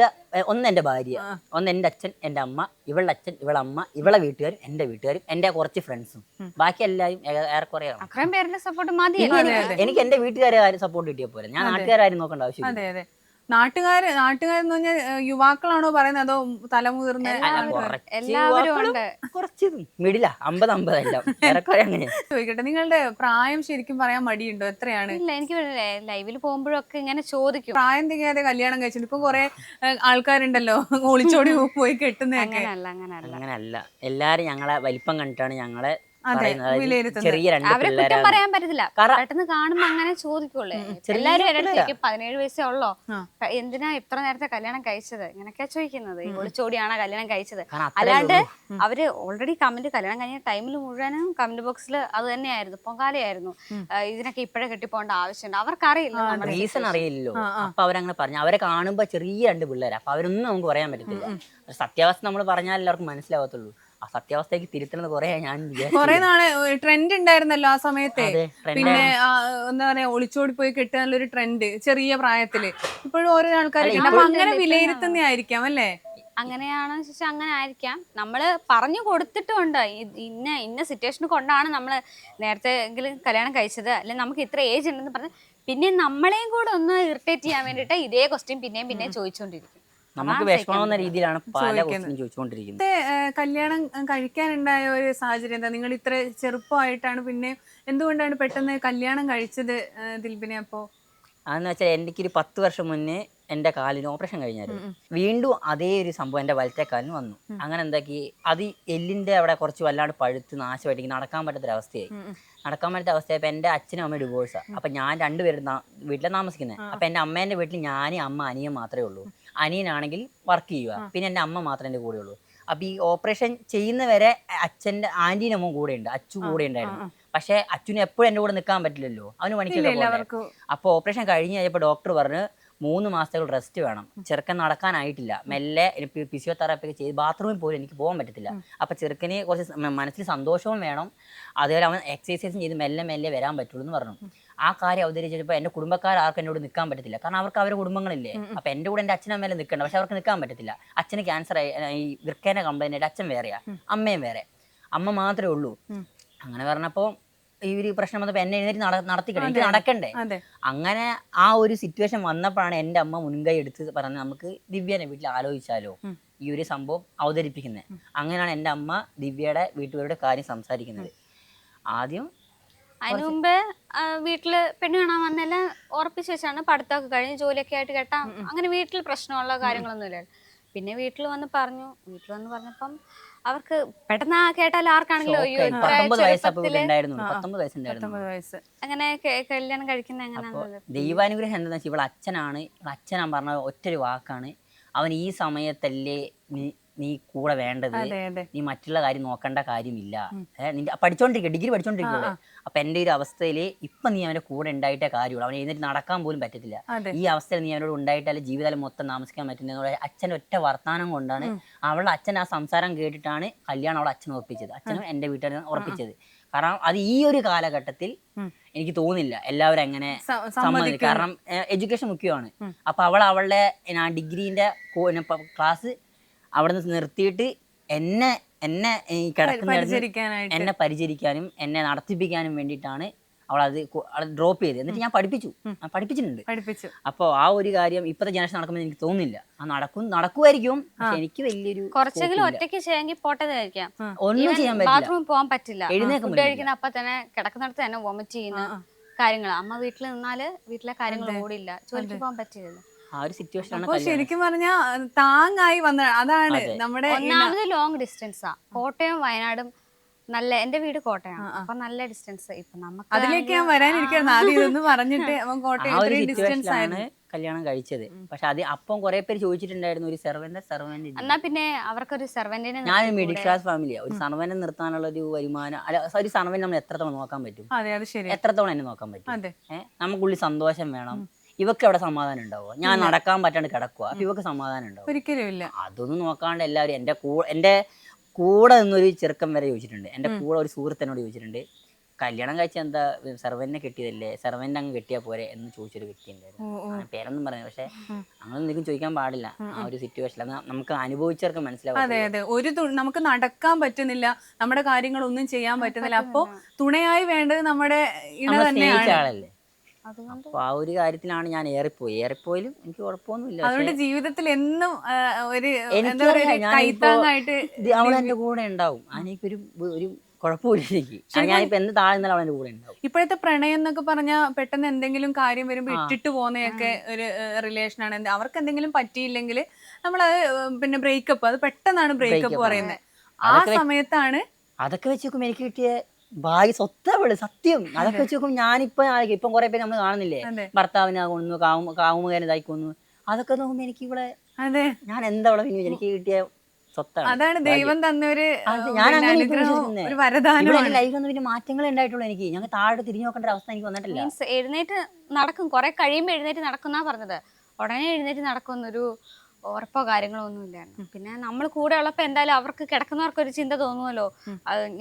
ഒന്ന് എന്റെ ഭാര്യ ഒന്ന് എന്റെ അച്ഛൻ എന്റെ അമ്മ ഇവളുടെ അച്ഛൻ ഇവളെ അമ്മ ഇവളെ വീട്ടുകാരും എന്റെ വീട്ടുകാരും എന്റെ കുറച്ച് ഫ്രണ്ട്സും ബാക്കി എല്ലാവരും ഏറെക്കുറെ ഏറെക്കുറെയാണ് അത്രയും പേരുടെ സപ്പോർട്ട് മതിയല്ലോ. എനിക്ക് എന്റെ വീട്ടുകാരെ സപ്പോർട്ട് കിട്ടിയ പോലെ ഞാൻ നാട്ടുകാരും നോക്കേണ്ട ആവശ്യം അതെ അതെ. നാട്ടുകാര് നാട്ടുകാരെന്ന് പറഞ്ഞാൽ യുവാക്കളാണോ പറയുന്നത്? അതോ തലമുതിർന്ന കുറച്ച് എല്ലാവരും ഉണ്ട്. കുറച്ച് മിഡില അമ്പത് അമ്പത് എല്ലാം ഏറെക്കുറെ അങ്ങനെയാ ചോദിക്കട്ടെ നിങ്ങളുടെ പ്രായം ശരിക്കും പറയാൻ മടിയുണ്ടോ? എത്രയാണ്? ഇല്ല എനിക്ക് ലൈവിൽ പോകുമ്പോഴൊക്കെ ഇങ്ങനെ ചോദിക്കും. പ്രായം തികയാതെ കല്യാണം കഴിച്ചിട്ട് ഇപ്പൊ കുറെ ആൾക്കാരുണ്ടല്ലോ ഒളിച്ചോടി പോയി കെട്ടുന്ന അങ്ങനെയല്ല അങ്ങനെയല്ല എല്ലാരും ഞങ്ങളെ വലിപ്പം കണ്ടിട്ടാണ് ഞങ്ങളെ പറയുന്നത് അതായത് ചെറിയ രണ്ട് അവരെ കുറ്റം പിള്ളേരാണ്. പറയാൻ പറ്റത്തില്ല. കാരണം- പെട്ടെന്ന് കാണുമ്പോ അങ്ങനെ ചോദിക്കുള്ളേ ചെറിയ എല്ലാരും എന്റെ പതിനേഴ് വയസ്സേ ഉള്ളോ? ക- എന്തിനാ ഇത്ര നേരത്തെ കല്യാണം കഴിച്ചത്? ഇങ്ങനൊക്കെ ചോദിക്കുന്നത്. ഈ ഒളിച്ചോടിയാണോ കല്യാണം കഴിച്ചത്? കാരണം അല്ലാണ്ട് അവർ ഓൾറെഡി കമന്റ് കല്യാണം കഴിഞ്ഞ ടൈമിൽ മുഴുവനും കമന്റ് ബോക്സിൽ അത് തന്നെയായിരുന്നു. പൊങ്കാലയായിരുന്നു. ആ, ഇതിനൊക്കെ ഇപ്പോഴേ കെട്ടിപ്പോണ്ട ആവശ്യമുണ്ട്. അവർക്കറിയില്ല നമ്മുടെ റീസൺ അറിയില്ലല്ലോ. അപ്പൊ അവരങ്ങനെ പറഞ്ഞു. അവരെ കാണുമ്പോ ചെറിയ രണ്ട് പിള്ളേരാ. അപ്പൊ അവരൊന്നും നമുക്ക് പറയാൻ പറ്റത്തില്ല. സത്യാവസ്ഥ നമ്മൾ പറഞ്ഞാൽ എല്ലാവർക്കും മനസ്സിലാവത്തുള്ളൂ. ആ സത്യാവസ്ഥയ്ക്ക് തിരുത്തണമെന്ന് കുറെ ഞാൻ കുറെ നാളെ ട്രെൻഡ് ഉണ്ടായിരുന്നല്ലോ ആ സമയത്തെ. പിന്നെ എന്താ പറയാ ഒളിച്ചോടി പോയി കെട്ടാനുള്ളൊരു ട്രെൻഡ് ചെറിയ പ്രായത്തിൽ. ഇപ്പോഴും ഓരോ ആൾക്കാർ അങ്ങനെ വിലയിരുത്തുന്ന ആയിരിക്കാം അല്ലേ? അങ്ങനെയാണോ ചോദിച്ചാൽ അങ്ങനെ ആയിരിക്കാം. നമ്മൾ പറഞ്ഞു കൊടുത്തിട്ടുണ്ട്. ഇന്ന ഇന്ന സിറ്റുവേഷൻ കൊണ്ടാണ് നമ്മൾ നേരത്തെ എങ്കിലും കല്യാണം കഴിച്ചത് അല്ലെങ്കിൽ നമുക്ക് ഇത്ര ഏജ് ഉണ്ടെന്ന് പറഞ്ഞ്. പിന്നെ നമ്മളെയും കൂടെ ഒന്ന് ഇറിറ്റേറ്റ് ചെയ്യാൻ വേണ്ടിയിട്ട് ഇതേ ക്വസ്റ്റ്യൻ പിന്നെയും പിന്നെയും ചോദിച്ചുകൊണ്ടിരിക്കും നമുക്ക് വിഷമമെന്ന രീതിയിലാണ് പല. ക്വസ്റ്റിനും ചോദിച്ചുകൊണ്ടിരിക്കുന്നത്. കല്യാണം കഴിക്കാനുണ്ടായ ഒരു സാഹചര്യം എന്താ? നിങ്ങൾ ഇത്ര ചെറുപ്പമായിട്ടാണ് പിന്നെ എന്തുകൊണ്ടാണ് പെട്ടെന്ന് കല്യാണം കഴിച്ചത് ദിൽബിനെ അപ്പോ? അതെന്ന് വെച്ചാൽ എനിക്ക് ഒരു പത്ത് വർഷം മുന്നേ എന്റെ കാലിന് ഓപ്പറേഷൻ കഴിഞ്ഞായിരുന്നു. വീണ്ടും അതേ ഒരു സംഭവം എന്റെ വലത്തെ കാലിന് വന്നു. അങ്ങനെ എന്താക്കി? അത് എല്ലിന്റെ അവിടെ കുറച്ച് വല്ലാണ്ട് പഴുത്ത് നാശമായിട്ട് നടക്കാൻ പറ്റാത്തൊരവസ്ഥയായി. നടക്കാൻ പറ്റാത്ത അവസ്ഥയായപ്പോൾ എന്റെ അച്ഛനും അമ്മയും ഡിവോഴ്സാണ് അപ്പം ഞാൻ രണ്ടുപേരും വീട്ടിലെ വീട്ടിലാണ് താമസിക്കുന്നത്. അപ്പം എന്റെ അമ്മേന്റെ വീട്ടിൽ ഞാനും അമ്മ അനിയൻ മാത്രമേ ഉള്ളൂ. അനിയനാണെങ്കിൽ വർക്ക് ചെയ്യുക. പിന്നെ എന്റെ അമ്മ മാത്രമേ എന്റെ കൂടെ ഉള്ളൂ അപ്പം ഈ ഓപ്പറേഷൻ ചെയ്യുന്നവരെ അച്ഛന്റെ ആന്റീന്റെ അമ്മ കൂടെ ഉണ്ട്. അച്ചു കൂടെ ഉണ്ടായിരുന്നു. പക്ഷേ അച്ഛന് എപ്പോഴും എന്റെ കൂടെ നിൽക്കാൻ പറ്റില്ലല്ലോ. അവന് പണിക്കില്ല അപ്പോൾ ഓപ്പറേഷൻ കഴിഞ്ഞ് കഴിഞ്ഞപ്പോൾ ഡോക്ടർ പറഞ്ഞ് മൂന്ന് മാസത്തേക്ക് റെസ്റ്റ് വേണം. ചെറുക്കൻ നടക്കാനായിട്ടില്ല. മെല്ലെ ഫിസിയോതെറാപ്പി ഒക്കെ ചെയ്ത് ബാത്റൂമിൽ പോലും എനിക്ക് പോകാൻ പറ്റത്തില്ല. അപ്പം ചെറുക്കന് കുറച്ച് മനസ്സിൽ സന്തോഷവും വേണം. അതേപോലെ അവൻ എക്സസൈസും ചെയ്ത് മെല്ലെ മെല്ലെ വരാൻ പറ്റുള്ളൂ എന്ന് പറഞ്ഞു. ആ കാര്യം അവതരിച്ചപ്പോൾ എന്റെ കുടുംബക്കാർ ആർക്കും എന്നോട് നിൽക്കാൻ പറ്റത്തില്ല. കാരണം അവർക്ക് അവരുടെ കുടുംബങ്ങളില്ലേ. അപ്പം എന്റെ കൂടെ എന്റെ അച്ഛനും അമ്മയിലും നിൽക്കണ്ട. പക്ഷെ അവർക്ക് നിൽക്കാൻ പറ്റത്തില്ല. അച്ഛന് ക്യാൻസർ ഈ വൃക്കേനെ കംപ്ലൈന്റ് ആയിട്ട് അച്ഛൻ വേറെയാണ് അമ്മയും വേറെ. അമ്മ മാത്രമേ ഉള്ളൂ. അങ്ങനെ പറഞ്ഞപ്പോൾ ഈ ഒരു പ്രശ്നം വന്നപ്പോൾ എന്നെ എഴുന്നേറ്റ് നട നടത്തിക്കട്ടെ എനിക്ക് നടക്കണ്ടേ? അങ്ങനെ ആ ഒരു സിറ്റുവേഷൻ വന്നപ്പോഴാണ് എന്റെ അമ്മ മുൻകൈ എടുത്ത് പറഞ്ഞ് നമുക്ക് ദിവ്യനെ വീട്ടിൽ ആലോചിച്ചാലോ? ഈ ഒരു സംഭവം അവതരിപ്പിക്കുന്നത് അങ്ങനെയാണ് എന്റെ അമ്മ ദിവ്യയുടെ വീട്ടുകാരുടെ കാര്യം സംസാരിക്കുന്നത്. ആദ്യം അതിനു മുമ്പ് വീട്ടിൽ പെണ്ണ് കാണാൻ വന്നല്ല ഉറപ്പിച്ച് വെച്ചാണ് പഠിത്തമൊക്കെ കഴിഞ്ഞ് ജോലിയൊക്കെ ആയിട്ട് കേട്ടാ. അങ്ങനെ വീട്ടിൽ പ്രശ്നമുള്ള കാര്യങ്ങളൊന്നും ഇല്ല പിന്നെ വീട്ടിൽ വന്ന് പറഞ്ഞു വീട്ടിൽ വന്ന് പറഞ്ഞപ്പം അവർക്ക് പെട്ടെന്ന് ആ കേട്ടാൽ ആർക്കാണെങ്കിലും അയ്യോ വയസ്സ് അങ്ങനെ കല്യാണം കഴിക്കുന്ന അപ്പോൾ ദൈവാനുഗ്രഹം എന്താണെന്ന് വെച്ചാൽ ഇവളെ അച്ഛനാണ് ഇവളെ അച്ഛനാ പറഞ്ഞ ഒറ്റൊരു വാക്കാണ്. അവൻ ഈ സമയത്തല്ലേ നീ കൂടെ വേണ്ടത് നീ മറ്റുള്ള കാര്യം നോക്കേണ്ട കാര്യമില്ല. നിന്റെ പഠിച്ചോണ്ടിരിക്കുക ഡിഗ്രി പഠിച്ചോണ്ടിരിക്കുക അപ്പൊ എന്റെ ഒരു അവസ്ഥയിൽ ഇപ്പൊ നീ അവന്റെ കൂടെ ഉണ്ടായിട്ടേ കാര്യമുള്ളൂ. അവൻ എഴുന്നേറ്റ് നടക്കാൻ പോലും പറ്റത്തില്ല. ഈ അവസ്ഥയിൽ നീ അവനോട് ഉണ്ടായിട്ടാലും ജീവിതം മൊത്തം താമസിക്കാൻ പറ്റുന്ന അച്ഛൻ ഒറ്റ വർത്താനം കൊണ്ടാണ് അവളുടെ അച്ഛൻ ആ സംസാരം കേട്ടിട്ടാണ് കല്യാണം അവളെ അച്ഛൻ ഉറപ്പിച്ചത്. അച്ഛനും എന്റെ വീട്ടിൽ ഉറപ്പിച്ചത്. കാരണം അത് ഈ ഒരു കാലഘട്ടത്തിൽ എനിക്ക് തോന്നുന്നില്ല. എല്ലാവരും എങ്ങനെ സമ്മതി സമ്മതിക്കും കാരണം എഡ്യൂക്കേഷൻ മുഖ്യമാണ്. അപ്പൊ അവൾ അവളുടെ ഡിഗ്രീന്റെ ക്ലാസ് അവിടെ നിന്ന് നിർത്തിയിട്ട് എന്നെ എന്നെ ഈ കിടക്കുന്ന പരിചരിക്കാനായിട്ട്. എന്നെ പരിചരിക്കാനും എന്നെ നടത്തിപ്പിക്കാനും വേണ്ടിയിട്ടാണ് അവൾ അത് ഡ്രോപ്പ് ചെയ്തത്. എന്നിട്ട് ഞാൻ പഠിപ്പിച്ചു. ഞാൻ പഠിപ്പിച്ചിട്ടുണ്ട്. പഠിപ്പിച്ചു. അപ്പോൾ ആ ഒരു കാര്യം ഇപ്പോഴത്തെ ജനറേഷൻ നടക്കുമെന്ന് എനിക്ക് തോന്നുന്നില്ല. ആ നടക്കും നടക്കുമായിരിക്കും. പക്ഷെ എനിക്ക് വലിയൊരു കുറച്ചെങ്കിലും ഒറ്റയ്ക്ക് ചെയ്യാമെങ്കിൽ പോട്ടതായിരിക്കാം. ഒന്നും ചെയ്യാൻ പറ്റില്ല. ബാത്റൂമിൽ പോകാൻ പറ്റില്ല. കഴിക്കുന്ന അപ്പൊ തന്നെ കിടക്കുന്നിടത്ത് തന്നെ വൊമിറ്റ് ചെയ്യുന്ന കാര്യങ്ങൾ അമ്മ വീട്ടിൽ നിന്നാൽ വീട്ടിലെ കാര്യങ്ങൾ ഓടില്ല ജോലിക്ക് പോകാൻ പറ്റില്ല ആ ഒരു സിറ്റുവേഷൻ ആണ് ശരിക്കും പറഞ്ഞാ താങ്ങായി വന്ന അതാണ് നമ്മുടെ ഒന്നാമത് ലോങ് ഡിസ്റ്റൻസാ കോട്ടയം വയനാടും നല്ല എന്റെ വീട് കോട്ടയാണ്. അപ്പൊ നല്ല ഡിസ്റ്റൻസ് ഇപ്പൊ നമുക്ക് അതിലേക്ക് ഞാൻ വരാനിരിക്കുന്നു ആദ്യം ഇതൊന്ന് പറഞ്ഞിട്ട് അവൻ ആ കോട്ടയം ഒരു ഡിസ്റ്റൻസ് സിറ്റുവേഷനിലാണ് ആയിരുന്നു. കല്യാണം കഴിച്ചത്. പക്ഷെ അത് അപ്പം കുറെ പേര് ചോദിച്ചിട്ടുണ്ടായിരുന്നു ഒരു സെർവന്റ് സെർവന്റ് എന്നാ പിന്നെ അവർക്കൊരു സെർവന്റിനെ ഞാൻ മിഡിൽ ക്ലാസ് ഫാമിലിയാണ് ഒരു സർവനെ നിർത്താനുള്ള ഒരു വരുമാനം അല്ല ഒരു സർവൻ നമ്മൾ എത്രത്തോളം നോക്കാൻ പറ്റും? അതെ അത് ശരി എത്രത്തോളം എന്നെ നോക്കാൻ പറ്റും? അതെ. ഏഹ് നമുക്കുള്ളിൽ സന്തോഷം വേണം. ഇവക്ക് എവിടെ സമാധാനം ഉണ്ടാവുക. ഞാൻ നടക്കാൻ പറ്റാണ്ട് കിടക്കുക. അപ്പൊ ഇവക്ക് സമാധാനം ഉണ്ടാവും ഒരിക്കലും ഇല്ല. അതൊന്നും നോക്കാണ്ട് എല്ലാവരും എന്റെ കൂടെ എന്റെ കൂടെ നിന്നൊരു ചെറുക്കം വരെ ചോദിച്ചിട്ടുണ്ട്. എന്റെ കൂടെ ഒരു സുഹൃത്തിനോട് ചോദിച്ചിട്ടുണ്ട്. കല്യാണം കഴിച്ച എന്താ സെർവന്റിനെ കിട്ടിയതല്ലേ? സെർവന്റ് അങ്ങ് കിട്ടിയാ പോരെ? എന്ന് ചോദിച്ചൊരു വ്യക്തി ഉണ്ടായിരുന്നു. പേരൊന്നും പറഞ്ഞു പക്ഷെ അങ്ങനൊന്നും ചോദിക്കാൻ പാടില്ല. ആ ഒരു സിറ്റുവേഷൻ നമുക്ക് അനുഭവിച്ചവർക്ക് മനസ്സിലാവും അതെ അതെ. ഒരു നമുക്ക് നടക്കാൻ പറ്റുന്നില്ല. നമ്മുടെ കാര്യങ്ങളൊന്നും ചെയ്യാൻ പറ്റുന്നില്ല. അപ്പോ തുണയായി വേണ്ടത് നമ്മുടെ ഇണ തന്നെയാണ്. ആളല്ലേ? അപ്പൊ ആ ഒരു കാര്യത്തിലാണ് ഞാൻ ഏറിപ്പോയി. ഏറിപ്പോയാലും എനിക്ക് കുഴപ്പമൊന്നുമില്ല. അതുകൊണ്ട് ജീവിതത്തിൽ എന്നും ഒരു അവൾ എന്റെ കൂടെ ഉണ്ടാവും. എനിക്കൊരു ഒരു കുഴപ്പമില്ല എനിക്ക്. അത് ഞാനിപ്പോ എന്ത് താഴെ നിന്നാലും അവൾ കൂടെ ഉണ്ടാവും. ഇപ്പോഴത്തെ പ്രണയം എന്നൊക്കെ പറഞ്ഞാൽ പെട്ടെന്ന് എന്തെങ്കിലും കാര്യം വരുമ്പോൾ ഇട്ടിട്ട് പോകുന്നതൊക്കെ ഒരു റിലേഷൻ ആണ്. അവർക്ക് എന്തെങ്കിലും പറ്റിയില്ലെങ്കിൽ നമ്മളത് ഏഹ്, പിന്നെ ബ്രേക്കപ്പ് അത് പെട്ടെന്നാണ് ബ്രേക്കപ്പ് പറയുന്നത് ആ സമയത്താണ് അതൊക്കെ വെച്ച് നോക്കുമ്പോൾ എനിക്ക് കിട്ടിയ ഭാഗ്യ സ്വത്തവൾ സത്യം. അതൊക്കെ വെച്ച് നോക്കുമ്പോൾ ഞാനിപ്പോ ആലോചിക്കും ഇപ്പം കുറെ പേര് നമ്മൾ കാണുന്നില്ലേ. ഭർത്താവിനെ കൊന്നു കാമു കാമുകനെ ഇതായി കൊന്നു. അതൊക്കെ നോക്കുമ്പോ എനിക്ക് ഇവിടെ ഞാൻ എന്താ ഇവിടെ പിന്നെ എനിക്ക് കിട്ടിയ സ്വത്താണ്. അതാണ് ദൈവം തന്ന ഒരു ഞാൻ അങ്ങനെ ലൈഫ് ഒന്നും പിന്നെ മാറ്റങ്ങൾ ഉണ്ടായിട്ടുള്ളൂ എനിക്ക്. ഞങ്ങൾ താഴെ തിരിഞ്ഞു നോക്കേണ്ട അവസ്ഥ എനിക്ക് വന്നിട്ടില്ല. മീൻസ് എഴുന്നേറ്റ് നടക്കും. കുറെ കഴിയുമ്പോൾ എഴുന്നേറ്റ് നടക്കുന്നാ പറഞ്ഞത്. ഉടനെ എഴുന്നേറ്റ് നടക്കുന്നൊരു ഉറപ്പോ കാര്യങ്ങളോ ഒന്നും ഇല്ലായിരുന്നു. പിന്നെ നമ്മൾ കൂടെ ഉള്ളപ്പോൾ എന്തായാലും അവർക്ക് കിടക്കുന്നവർക്ക് ഒരു ചിന്ത തോന്നുമല്ലോ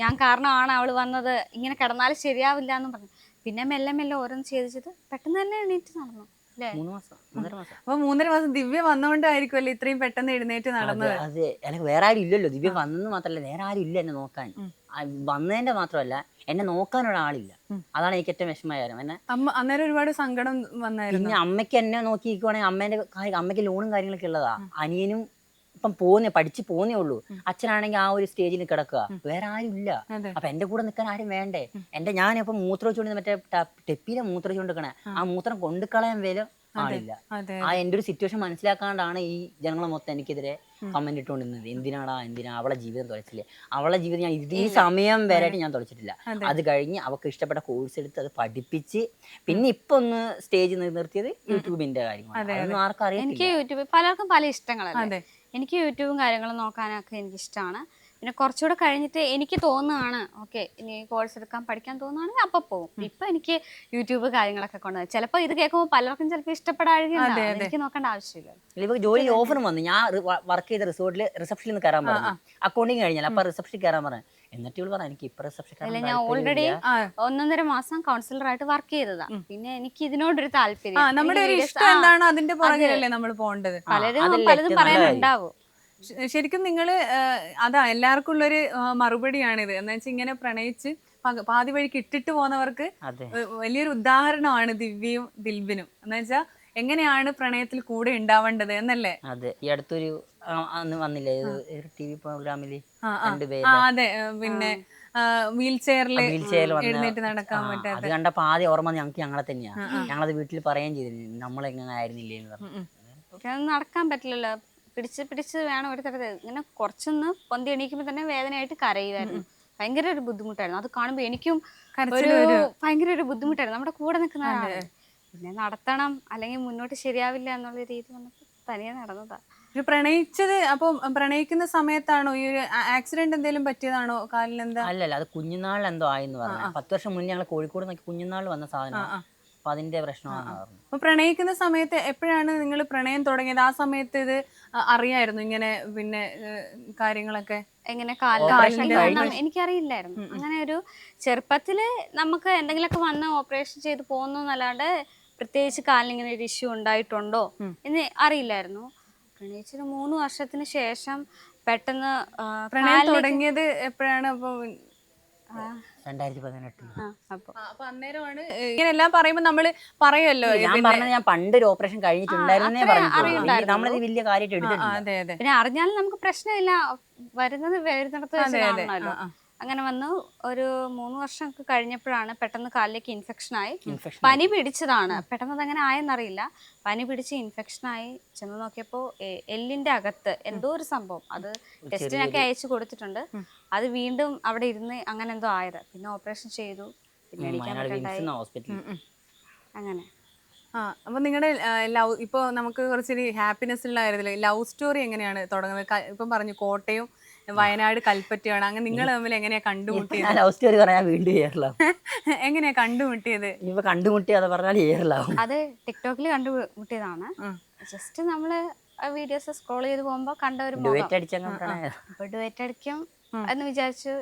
ഞാൻ കാരണമാണ് അവൾ വന്നത്. ഇങ്ങനെ കിടന്നാലും ശരിയാവില്ല എന്ന് പറഞ്ഞു. പിന്നെ മെല്ലെ മെല്ലെ ഓരോന്ന് ചെയ്തിച്ചത് ചെയ്ത് പെട്ടെന്ന് തന്നെ എണീറ്റ് നടന്നു. അല്ലേ? അപ്പൊ മൂന്നര മാസം ദിവ്യ വന്നോണ്ടായിരിക്കുമല്ലേ ഇത്രയും പെട്ടെന്ന് എഴുന്നേറ്റ് നടന്നത്. അതെ, എനിക്ക് വേറെ ആരും ഇല്ലല്ലോ. ദിവ്യ വന്നെന്ന് മാത്രല്ല വേറെ ആരും ഇല്ല എന്നെ നോക്കാൻ. വന്നതിന്റെ മാത്രമല്ല എന്നെ ഒരാളില്ല അതാണ് എനിക്ക് ഏറ്റവും വിഷമമായ കാര്യം. എന്നെ അമ്മ അന്നേരം ഒരുപാട് സങ്കടം വന്നായിരുന്നു. പിന്നെ അമ്മയ്ക്ക് എന്നെ നോക്കി നോക്കിയിരിക്കുവാണെങ്കിൽ അമ്മേന്റെ കാര്യം അമ്മയ്ക്ക് ലോണും കാര്യങ്ങളൊക്കെ ഉള്ളതാ. അനിയനും ഇപ്പം പോന്നേ പഠിച്ച് പോന്നേ ഉള്ളൂ. അച്ഛനാണെങ്കിൽ ആ ഒരു സ്റ്റേജിൽ കിടക്കുക. വേറെ ആരും ഇല്ല. അപ്പൊ എന്റെ കൂടെ നിൽക്കാൻ ആരും വേണ്ടേ? എന്റെ ഞാൻ മൂത്രം വെച്ചുകൊണ്ട് മറ്റേ ടെപ്പിയിലെ മൂത്രം വെച്ചുകൊണ്ട് നിൽക്കണേ ആ. മൂത്രം കൊണ്ടുക്കളയാൻ വേലും ആളില്ല. ആ എന്റെ ഒരു സിറ്റുവേഷൻ മനസ്സിലാക്കാണ്ടാണ് ഈ ജനങ്ങളെ മൊത്തം എനിക്കെതിരെ കമന്റ് ഇട്ടുകൊണ്ടിരുന്നത്. എന്തിനാടാ എന്തിനാ അവളെ ജീവിതം തുളച്ചില്ലേ? അവളെ ജീവിതം ഞാൻ ഇത് ഈ സമയം വരെയായിട്ട് ഞാൻ തുളച്ചിട്ടില്ല. അത്. കഴിഞ്ഞ് അവൾക്ക് ഇഷ്ടപ്പെട്ട കോഴ്സ് എടുത്ത് അത് പഠിപ്പിച്ച് പിന്നെ ഇപ്പൊ ഒന്ന് സ്റ്റേജ് നിർത്തിയത് യൂട്യൂബിന്റെ കാര്യമാണ്. ആർക്കും എനിക്ക് യൂട്യൂബ് പലർക്കും പല ഇഷ്ടങ്ങളാണ് എനിക്ക് യൂട്യൂബും കാര്യങ്ങളും നോക്കാനൊക്കെ എനിക്ക് ഇഷ്ടമാണ് പിന്നെ കുറച്ചുകൂടെ കഴിഞ്ഞിട്ട് എനിക്ക് തോന്നുകയാണ് ഓക്കെ ഇനി കോഴ്സ് എടുക്കാൻ പഠിക്കാൻ തോന്നുകയാണെങ്കിൽ അപ്പൊ പോകും ഇപ്പൊ എനിക്ക് യൂട്യൂബ് കാര്യങ്ങളൊക്കെ കൊണ്ട് ചിലപ്പോൾ ഇത് കേൾക്കുമ്പോൾ പലർക്കും ചിലപ്പോൾ ഇഷ്ടപ്പെടാഴുകയുണ്ടാവും എനിക്ക് നോക്കേണ്ട ആവശ്യമില്ല ഇപ്പൊ ജോലി ഓഫറും വന്നു. ഞാൻ വർക്ക് ചെയ്ത റിസോർട്ടിൽ റിസപ്ഷനിൽ നിന്ന് കയറാൻ പറഞ്ഞു. അക്കൗണ്ടിങ് കഴിഞ്ഞാൽ അപ്പൊ റിസപ്ഷനിൽ കയറാൻ പറഞ്ഞു. എന്നിട്ട് ഇവൾ പറഞ്ഞു എനിക്ക് ഇപ്പൊ റിസപ്ഷൻ ഞാൻ ഓൾറെഡി ഒന്നൊന്നര മാസം കൗൺസിലറായിട്ട് വർക്ക് ചെയ്തതാ. പിന്നെ എനിക്ക് ഇതിനോടൊരു താല്പര്യം. നമ്മുടെ ഒരു ഇഷ്ടം എന്താണ് അതിന്റെ പുറകിലല്ലേ നമ്മൾ പോകേണ്ടത്? പലരും പലതും പറയാനുണ്ടാവും. ശരിക്കും നിങ്ങൾ അതാ എല്ലാവർക്കും ഉള്ളൊരു മറുപടിയാണിത്. എന്ന് വെച്ചാൽ ഇങ്ങനെ പ്രണയിച്ച് പാതി വഴിക്ക് ഇട്ടിട്ട് പോകുന്നവർക്ക് വലിയൊരു ഉദാഹരണമാണ് ദിവ്യയും ദിൽബിനും. എന്ന് വെച്ചാൽ എങ്ങനെയാണ് പ്രണയത്തിൽ കൂടെ ഉണ്ടാവേണ്ടത് എന്നല്ലേ? അതെ. ഈ അടുത്തൊരു അന്ന് വന്നില്ലേ? ഒരു ടി വി പ്രോഗ്രാമിൽ അതെ. പിന്നെ വീൽ ചെയറിൽ എഴുന്നേറ്റ് നടക്കാൻ അത് പറ്റാത്ത കണ്ടപ്പോ ആദ്യം ഓർമ്മ ഞങ്ങൾക്ക് ഞങ്ങളെ തന്നെയാ. ഞങ്ങളത് വീട്ടിൽ പറയുകയും ചെയ്തിരുന്നു. നമ്മളെങ്ങനെ ആയിരുന്നില്ലേ എന്ന് പറഞ്ഞു പക്ഷെ നടക്കാൻ പറ്റില്ലല്ലോ. പിടിച്ച് പിടിച്ച് വേണം ഒരു തരത്തിൽ. ഇങ്ങനെ കുറച്ചൊന്ന് പൊന്തി എണീക്കുമ്പോൾ തന്നെ വേദനയായിട്ട് കരയുമായിരുന്നു ഭയങ്കര ഒരു ബുദ്ധിമുട്ടായിരുന്നു. അത് കാണുമ്പോൾ എനിക്കും ഒരു ഭയങ്കര ഒരു ബുദ്ധിമുട്ടായിരുന്നു. നമ്മുടെ കൂടെ നിൽക്കുന്ന ആളാണ് പിന്നെ നടത്തണം അല്ലെങ്കിൽ മുന്നോട്ട് ശരിയാവില്ല എന്നുള്ള രീതി വന്നപ്പോൾ തനിയെ നടന്നതാ. ഒരു പ്രണയിച്ചത് അപ്പൊ പ്രണയിക്കുന്ന സമയത്താണോ? ഈ ഒരു ആക്സിഡന്റ് എന്തെങ്കിലും പറ്റിയതാണോ കാലിൽ എന്താ അല്ലല്ല അത് കുഞ്ഞുനാളിൽ എന്തോ ആയെന്ന് പറഞ്ഞു. പത്ത് വർഷം മുന്നേ ഞങ്ങൾ കോഴിക്കോട് നോക്കി കുഞ്ഞുനാൾ വന്ന സാധനം അപ്പൊ അതിന്റെ പ്രശ്നമാണ് അപ്പൊ പ്രണയിക്കുന്ന സമയത്ത് എപ്പോഴാണ് നിങ്ങൾ പ്രണയം തുടങ്ങിയത്? ആ സമയത്ത് ഇത് അറിയായിരുന്നു ഇങ്ങനെ പിന്നെ കാര്യങ്ങളൊക്കെ? എങ്ങനെ എനിക്കറിയില്ലായിരുന്നു. അങ്ങനെ ഒരു ചെറുപ്പത്തിൽ നമുക്ക് എന്തെങ്കിലുമൊക്കെ വന്ന് ഓപ്പറേഷൻ ചെയ്ത് പോകുന്നു എന്നല്ലാണ്ട് പ്രത്യേകിച്ച് കാലിന് ഇങ്ങനെ ഒരു ഇഷ്യൂ ഉണ്ടായിട്ടുണ്ടോ എന്ന് അറിയില്ലായിരുന്നു. പ്രണയിച്ചൊരു മൂന്ന് വർഷത്തിന് ശേഷം പെട്ടെന്ന് പ്രണയം തുടങ്ങിയത് എപ്പോഴാണ്? അപ്പൊ രണ്ടായിരത്തി പതിനെട്ടിൽ അപ്പൊ. അപ്പൊ അന്നേരമാണ് ഇങ്ങനെ പറയുമ്പോൾ പറയുമ്പോ നമ്മൾ പറയുമല്ലോ ഞാൻ പറഞ്ഞത് ഞാൻ പണ്ട് ഒരു ഓപ്പറേഷൻ കഴിഞ്ഞിട്ടുണ്ടായിരുന്നേ അറിയുണ്ടായിരുന്നുള്ളൂ. നമ്മളത് വലിയ കാര്യമായിട്ട് എടുത്തിട്ടുണ്ട് എടുത്തിട്ടില്ല. അതെ അതെ. പിന്നെ അറിഞ്ഞാലും നമുക്ക് പ്രശ്നമില്ല. വരുന്നത് വരുന്നിടത്ത് വെച്ച്. കാണണമല്ലോ. അങ്ങനെ വന്ന് ഒരു മൂന്ന് വർഷം ഒക്കെ കഴിഞ്ഞപ്പോഴാണ് പെട്ടെന്ന് കാലിലേക്ക് ഇൻഫെക്ഷൻ ആയി. പനി പിടിച്ചതാണ്. പെട്ടെന്ന് അതങ്ങനെ ആയെന്നറിയില്ല. പനി പിടിച്ച് ഇൻഫെക്ഷൻ ആയി. ചെന്ന് നോക്കിയപ്പോൾ എല്ലിന്റെ അകത്ത് എന്തോ ഒരു സംഭവം. അത് ടെസ്റ്റിനൊക്കെ അയച്ചു കൊടുത്തിട്ടുണ്ട്. അത് വീണ്ടും അവിടെ ഇരുന്ന് അങ്ങനെ എന്തോ ആയത്. പിന്നെ ഓപ്പറേഷൻ ചെയ്തു. പിന്നെ പറ്റണ്ടായി. അങ്ങനെ. ആ അപ്പൊ നിങ്ങളുടെ ലവ് ഇപ്പൊ നമുക്ക് കുറച്ചൊരു ഹാപ്പിനെസ് ഉള്ള കാര്യത്തിൽ ലവ് സ്റ്റോറി എങ്ങനെയാണ് തുടങ്ങുന്നത്? ഇപ്പം പറഞ്ഞു കോട്ടയം വയനാട് കൽപ്പറ്റയാണ്. അങ്ങനെ നിങ്ങൾ തമ്മിൽ എങ്ങനെയാ കണ്ടുമുട്ടിയത്? ഞാൻ ലവ് സ്റ്റോറി പറയാൻ വീണ്ടും ഏറലാവും. എങ്ങനെയാ കണ്ടുമുട്ടിയത്? ഇവ കണ്ടുമുട്ടി അത് പറഞ്ഞാൽ ഏറലാവും. അത് ടിക്ടോക്കിൽ കണ്ടുമുട്ടിയതാണ്. ജസ്റ്റ് നമ്മൾ വീഡിയോസ് സ്ക്രോൾ ചെയ്ത് പോകുമ്പോ കണ്ട ഒരു മുഖം. ഡുവേറ്റ് അടിക്കും എന്ന് വിചാരിച്ചു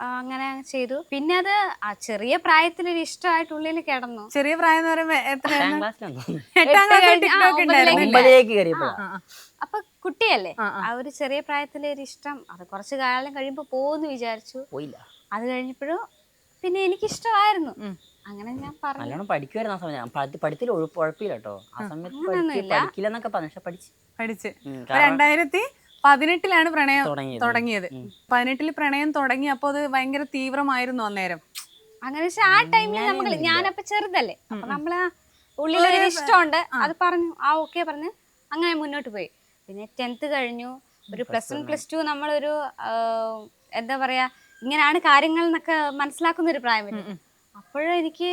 അങ്ങനെ ചെയ്തു. പിന്നെ അത് ആ ചെറിയ പ്രായത്തിലൊരു ഇഷ്ടമായിട്ട് ഉള്ളിൽ കിടന്നു. ചെറിയ പ്രായം എന്ന് പറയുമ്പോ എട്ടാം. അപ്പൊ കുട്ടിയല്ലേ? ആ, ഒരു ചെറിയ പ്രായത്തിലെ ഒരു ഇഷ്ടം. അത് കുറച്ച് കാലം കഴിയുമ്പോൾ പോകുന്ന വിചാരിച്ചു. പോയില്ല. അത് കഴിഞ്ഞപ്പോഴും പിന്നെ എനിക്ക് ഇഷ്ടമായിരുന്നു അങ്ങനെ ഞാൻ പറഞ്ഞു. നല്ലോണം പഠിക്കുമായിരുന്നു ആ സമയം. ഞാൻ പഠി- പഠിത്തത്തിൽ ഉഴപ്പില്ല കേട്ടോ. ആ സമയത്ത് പഠിച്ച് പറഞ്ഞു. പക്ഷെ പഠിച്ച്. പഠിച്ച്. ഉം, അപ്പൊ രണ്ടായിരത്തി പതിനെട്ടിലാണ് പ്രണയം തുടങ്ങിയത്. തുടങ്ങിയത്. പതിനെട്ടിൽ പ്രണയം തുടങ്ങി അപ്പൊ അത് ഭയങ്കര തീവ്രമായിരുന്നു അന്നേരം. അങ്ങനെ വെച്ചാൽ ആ ടൈമിൽ നമ്മൾ ഞാനപ്പോ ചെറുതല്ലേ. അപ്പൊ നമ്മൾ ഉള്ളിലൊരു ഇഷ്ടമുണ്ട്. അത് പറഞ്ഞു ആ ഓക്കെ പറഞ്ഞ് അങ്ങനെ മുന്നോട്ട് പോയി. പിന്നെ ടെൻത്ത് കഴിഞ്ഞു. ഒരു പ്ലസ് വൺ പ്ലസ് ടു നമ്മളൊരു എന്താ പറയാ ഇങ്ങനെയാണ് കാര്യങ്ങൾ എന്നൊക്കെ മനസ്സിലാക്കുന്ന ഒരു പ്രായം അപ്പോഴും എനിക്ക്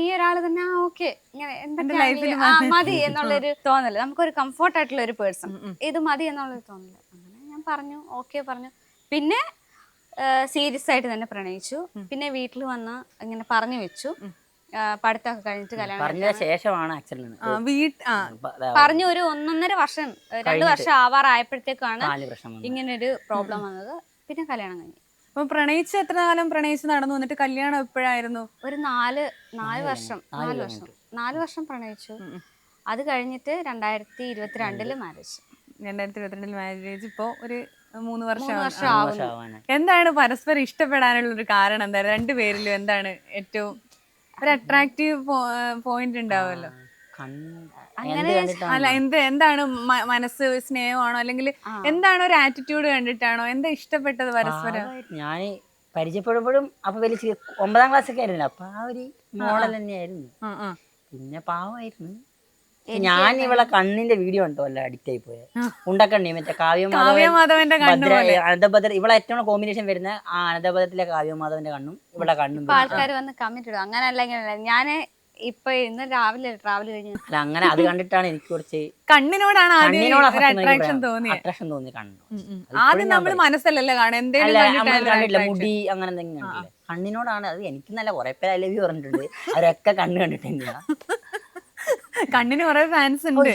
ഈ ഒരാൾ തന്നെ ആ ഓക്കെ ഇങ്ങനെ എന്തൊക്കെയാണെങ്കിലും ആ മതി. എന്നുള്ളൊരു തോന്നൽ. നമുക്കൊരു കംഫർട്ട് ആയിട്ടുള്ള ഒരു പേഴ്സൺ ഇത് മതി എന്നുള്ളൊരു തോന്നൽ. അങ്ങനെ ഞാൻ പറഞ്ഞു ഓക്കെ പറഞ്ഞു. പിന്നെ സീരിയസ് ആയിട്ട് തന്നെ പ്രണയിച്ചു. പിന്നെ വീട്ടിൽ വന്ന് ഇങ്ങനെ പറഞ്ഞു വെച്ചു. പഠിത്തമൊക്കെ കഴിഞ്ഞിട്ട് കല്യാണം പറഞ്ഞ ശേഷമാണ് ആക്സിഡന്റ് ആ, വീട്ട് ആ പറഞ്ഞു ഒരു ഒന്നൊന്നര വർഷം രണ്ടു വർഷം ആവാറായപ്പോഴത്തേക്കാണ് ഇങ്ങനെ ഒരു ഇങ്ങനൊരു പ്രോബ്ലം വന്നത്. പിന്നെ കല്യാണം കഴിഞ്ഞു. അപ്പൊ പ്രണയിച്ച് എത്ര കാലം പ്രണയിച്ച് നടന്നു? എന്നിട്ട് കല്യാണം എപ്പോഴായിരുന്നു? ഒരു നാല് നാല് വർഷം നാല് വർഷം. നാല് വർഷം പ്രണയിച്ചു. അത് കഴിഞ്ഞിട്ട് രണ്ടായിരത്തി ഇരുപത്തിരണ്ടിൽ മാരേജ് രണ്ടായിരത്തി ഇരുപത്തിരണ്ടിൽ മാരേജ് ഇപ്പോ ഒരു മൂന്ന് വർഷം. എന്താണ് പരസ്പരം ഇഷ്ടപ്പെടാനുള്ള ഒരു കാരണം? എന്താ രണ്ടുപേരിലും എന്താണ് ഏറ്റവും ഒരു അട്രാക്റ്റീവ് പോയിന്റ് ഉണ്ടാവുമല്ലോ. അങ്ങനെ അല്ല എന്ത് എന്താണ് മനസ്സ് സ്നേഹമാണോ? അല്ലെങ്കിൽ എന്താണ് ഒരു ആറ്റിറ്റ്യൂഡ് കണ്ടിട്ടാണോ? എന്താ ഇഷ്ടപ്പെട്ടത് പരസ്പരം? ഞാൻ പരിചയപ്പെടുമ്പോഴും അപ്പൊ വലിയ ഒമ്പതാം ക്ലാസ് ഒക്കെ ആയിരുന്നു അപ്പൊ ആ ഒരു മോഡൽ തന്നെയായിരുന്നു. പിന്നെ പാവമായിരുന്നു. ഞാൻ ഇവളെ കണ്ണിന്റെ വീഡിയോ ഉണ്ടോ അല്ല അഡിക്റ്റ് ആയി പോയത് ഉണ്ടക്കണ്ണി മറ്റേ കാവ്യമാധവന്റെ അനന്തഭദ്ര ഇവളെ ഏറ്റവും കോമ്പിനേഷൻ വരുന്ന ആ അനന്തഭദ്രത്തിലെ കാവ്യമാധവന്റെ കണ്ണും ഇവളെ കണ്ണും ആൾക്കാർ വന്ന് കമന്റ് ഇടും. അങ്ങനെ അല്ലെങ്കിൽ ഞാൻ ഇപ്പൊ ഇന്ന് രാവിലെ ട്രാവൽ കഴിഞ്ഞു അല്ല അങ്ങനെ അത് കണ്ടിട്ടാണ് എനിക്ക് കുറച്ച് കണ്ണിനോടാണ് അട്രാക്ഷൻ തോന്നിയത് അട്രാക്ഷൻ തോന്നി കണ്ണു. ആദ്യം നമ്മൾ മനസ്സല്ലല്ലോ കാണാൻ എന്തെങ്കിലും മുടി അങ്ങനെ എന്തെങ്കിലും കണ്ടില്ല കണ്ണിനോടാണ് അത്. എനിക്ക് നല്ല കുറെ പേര് ഐ ലവ് യു പറഞ്ഞിട്ടുണ്ട്. അവരൊക്കെ കണ്ണ് കണ്ടിട്ട് കണ്ണിന് കുറെ ഫാൻസ് ഉണ്ട്.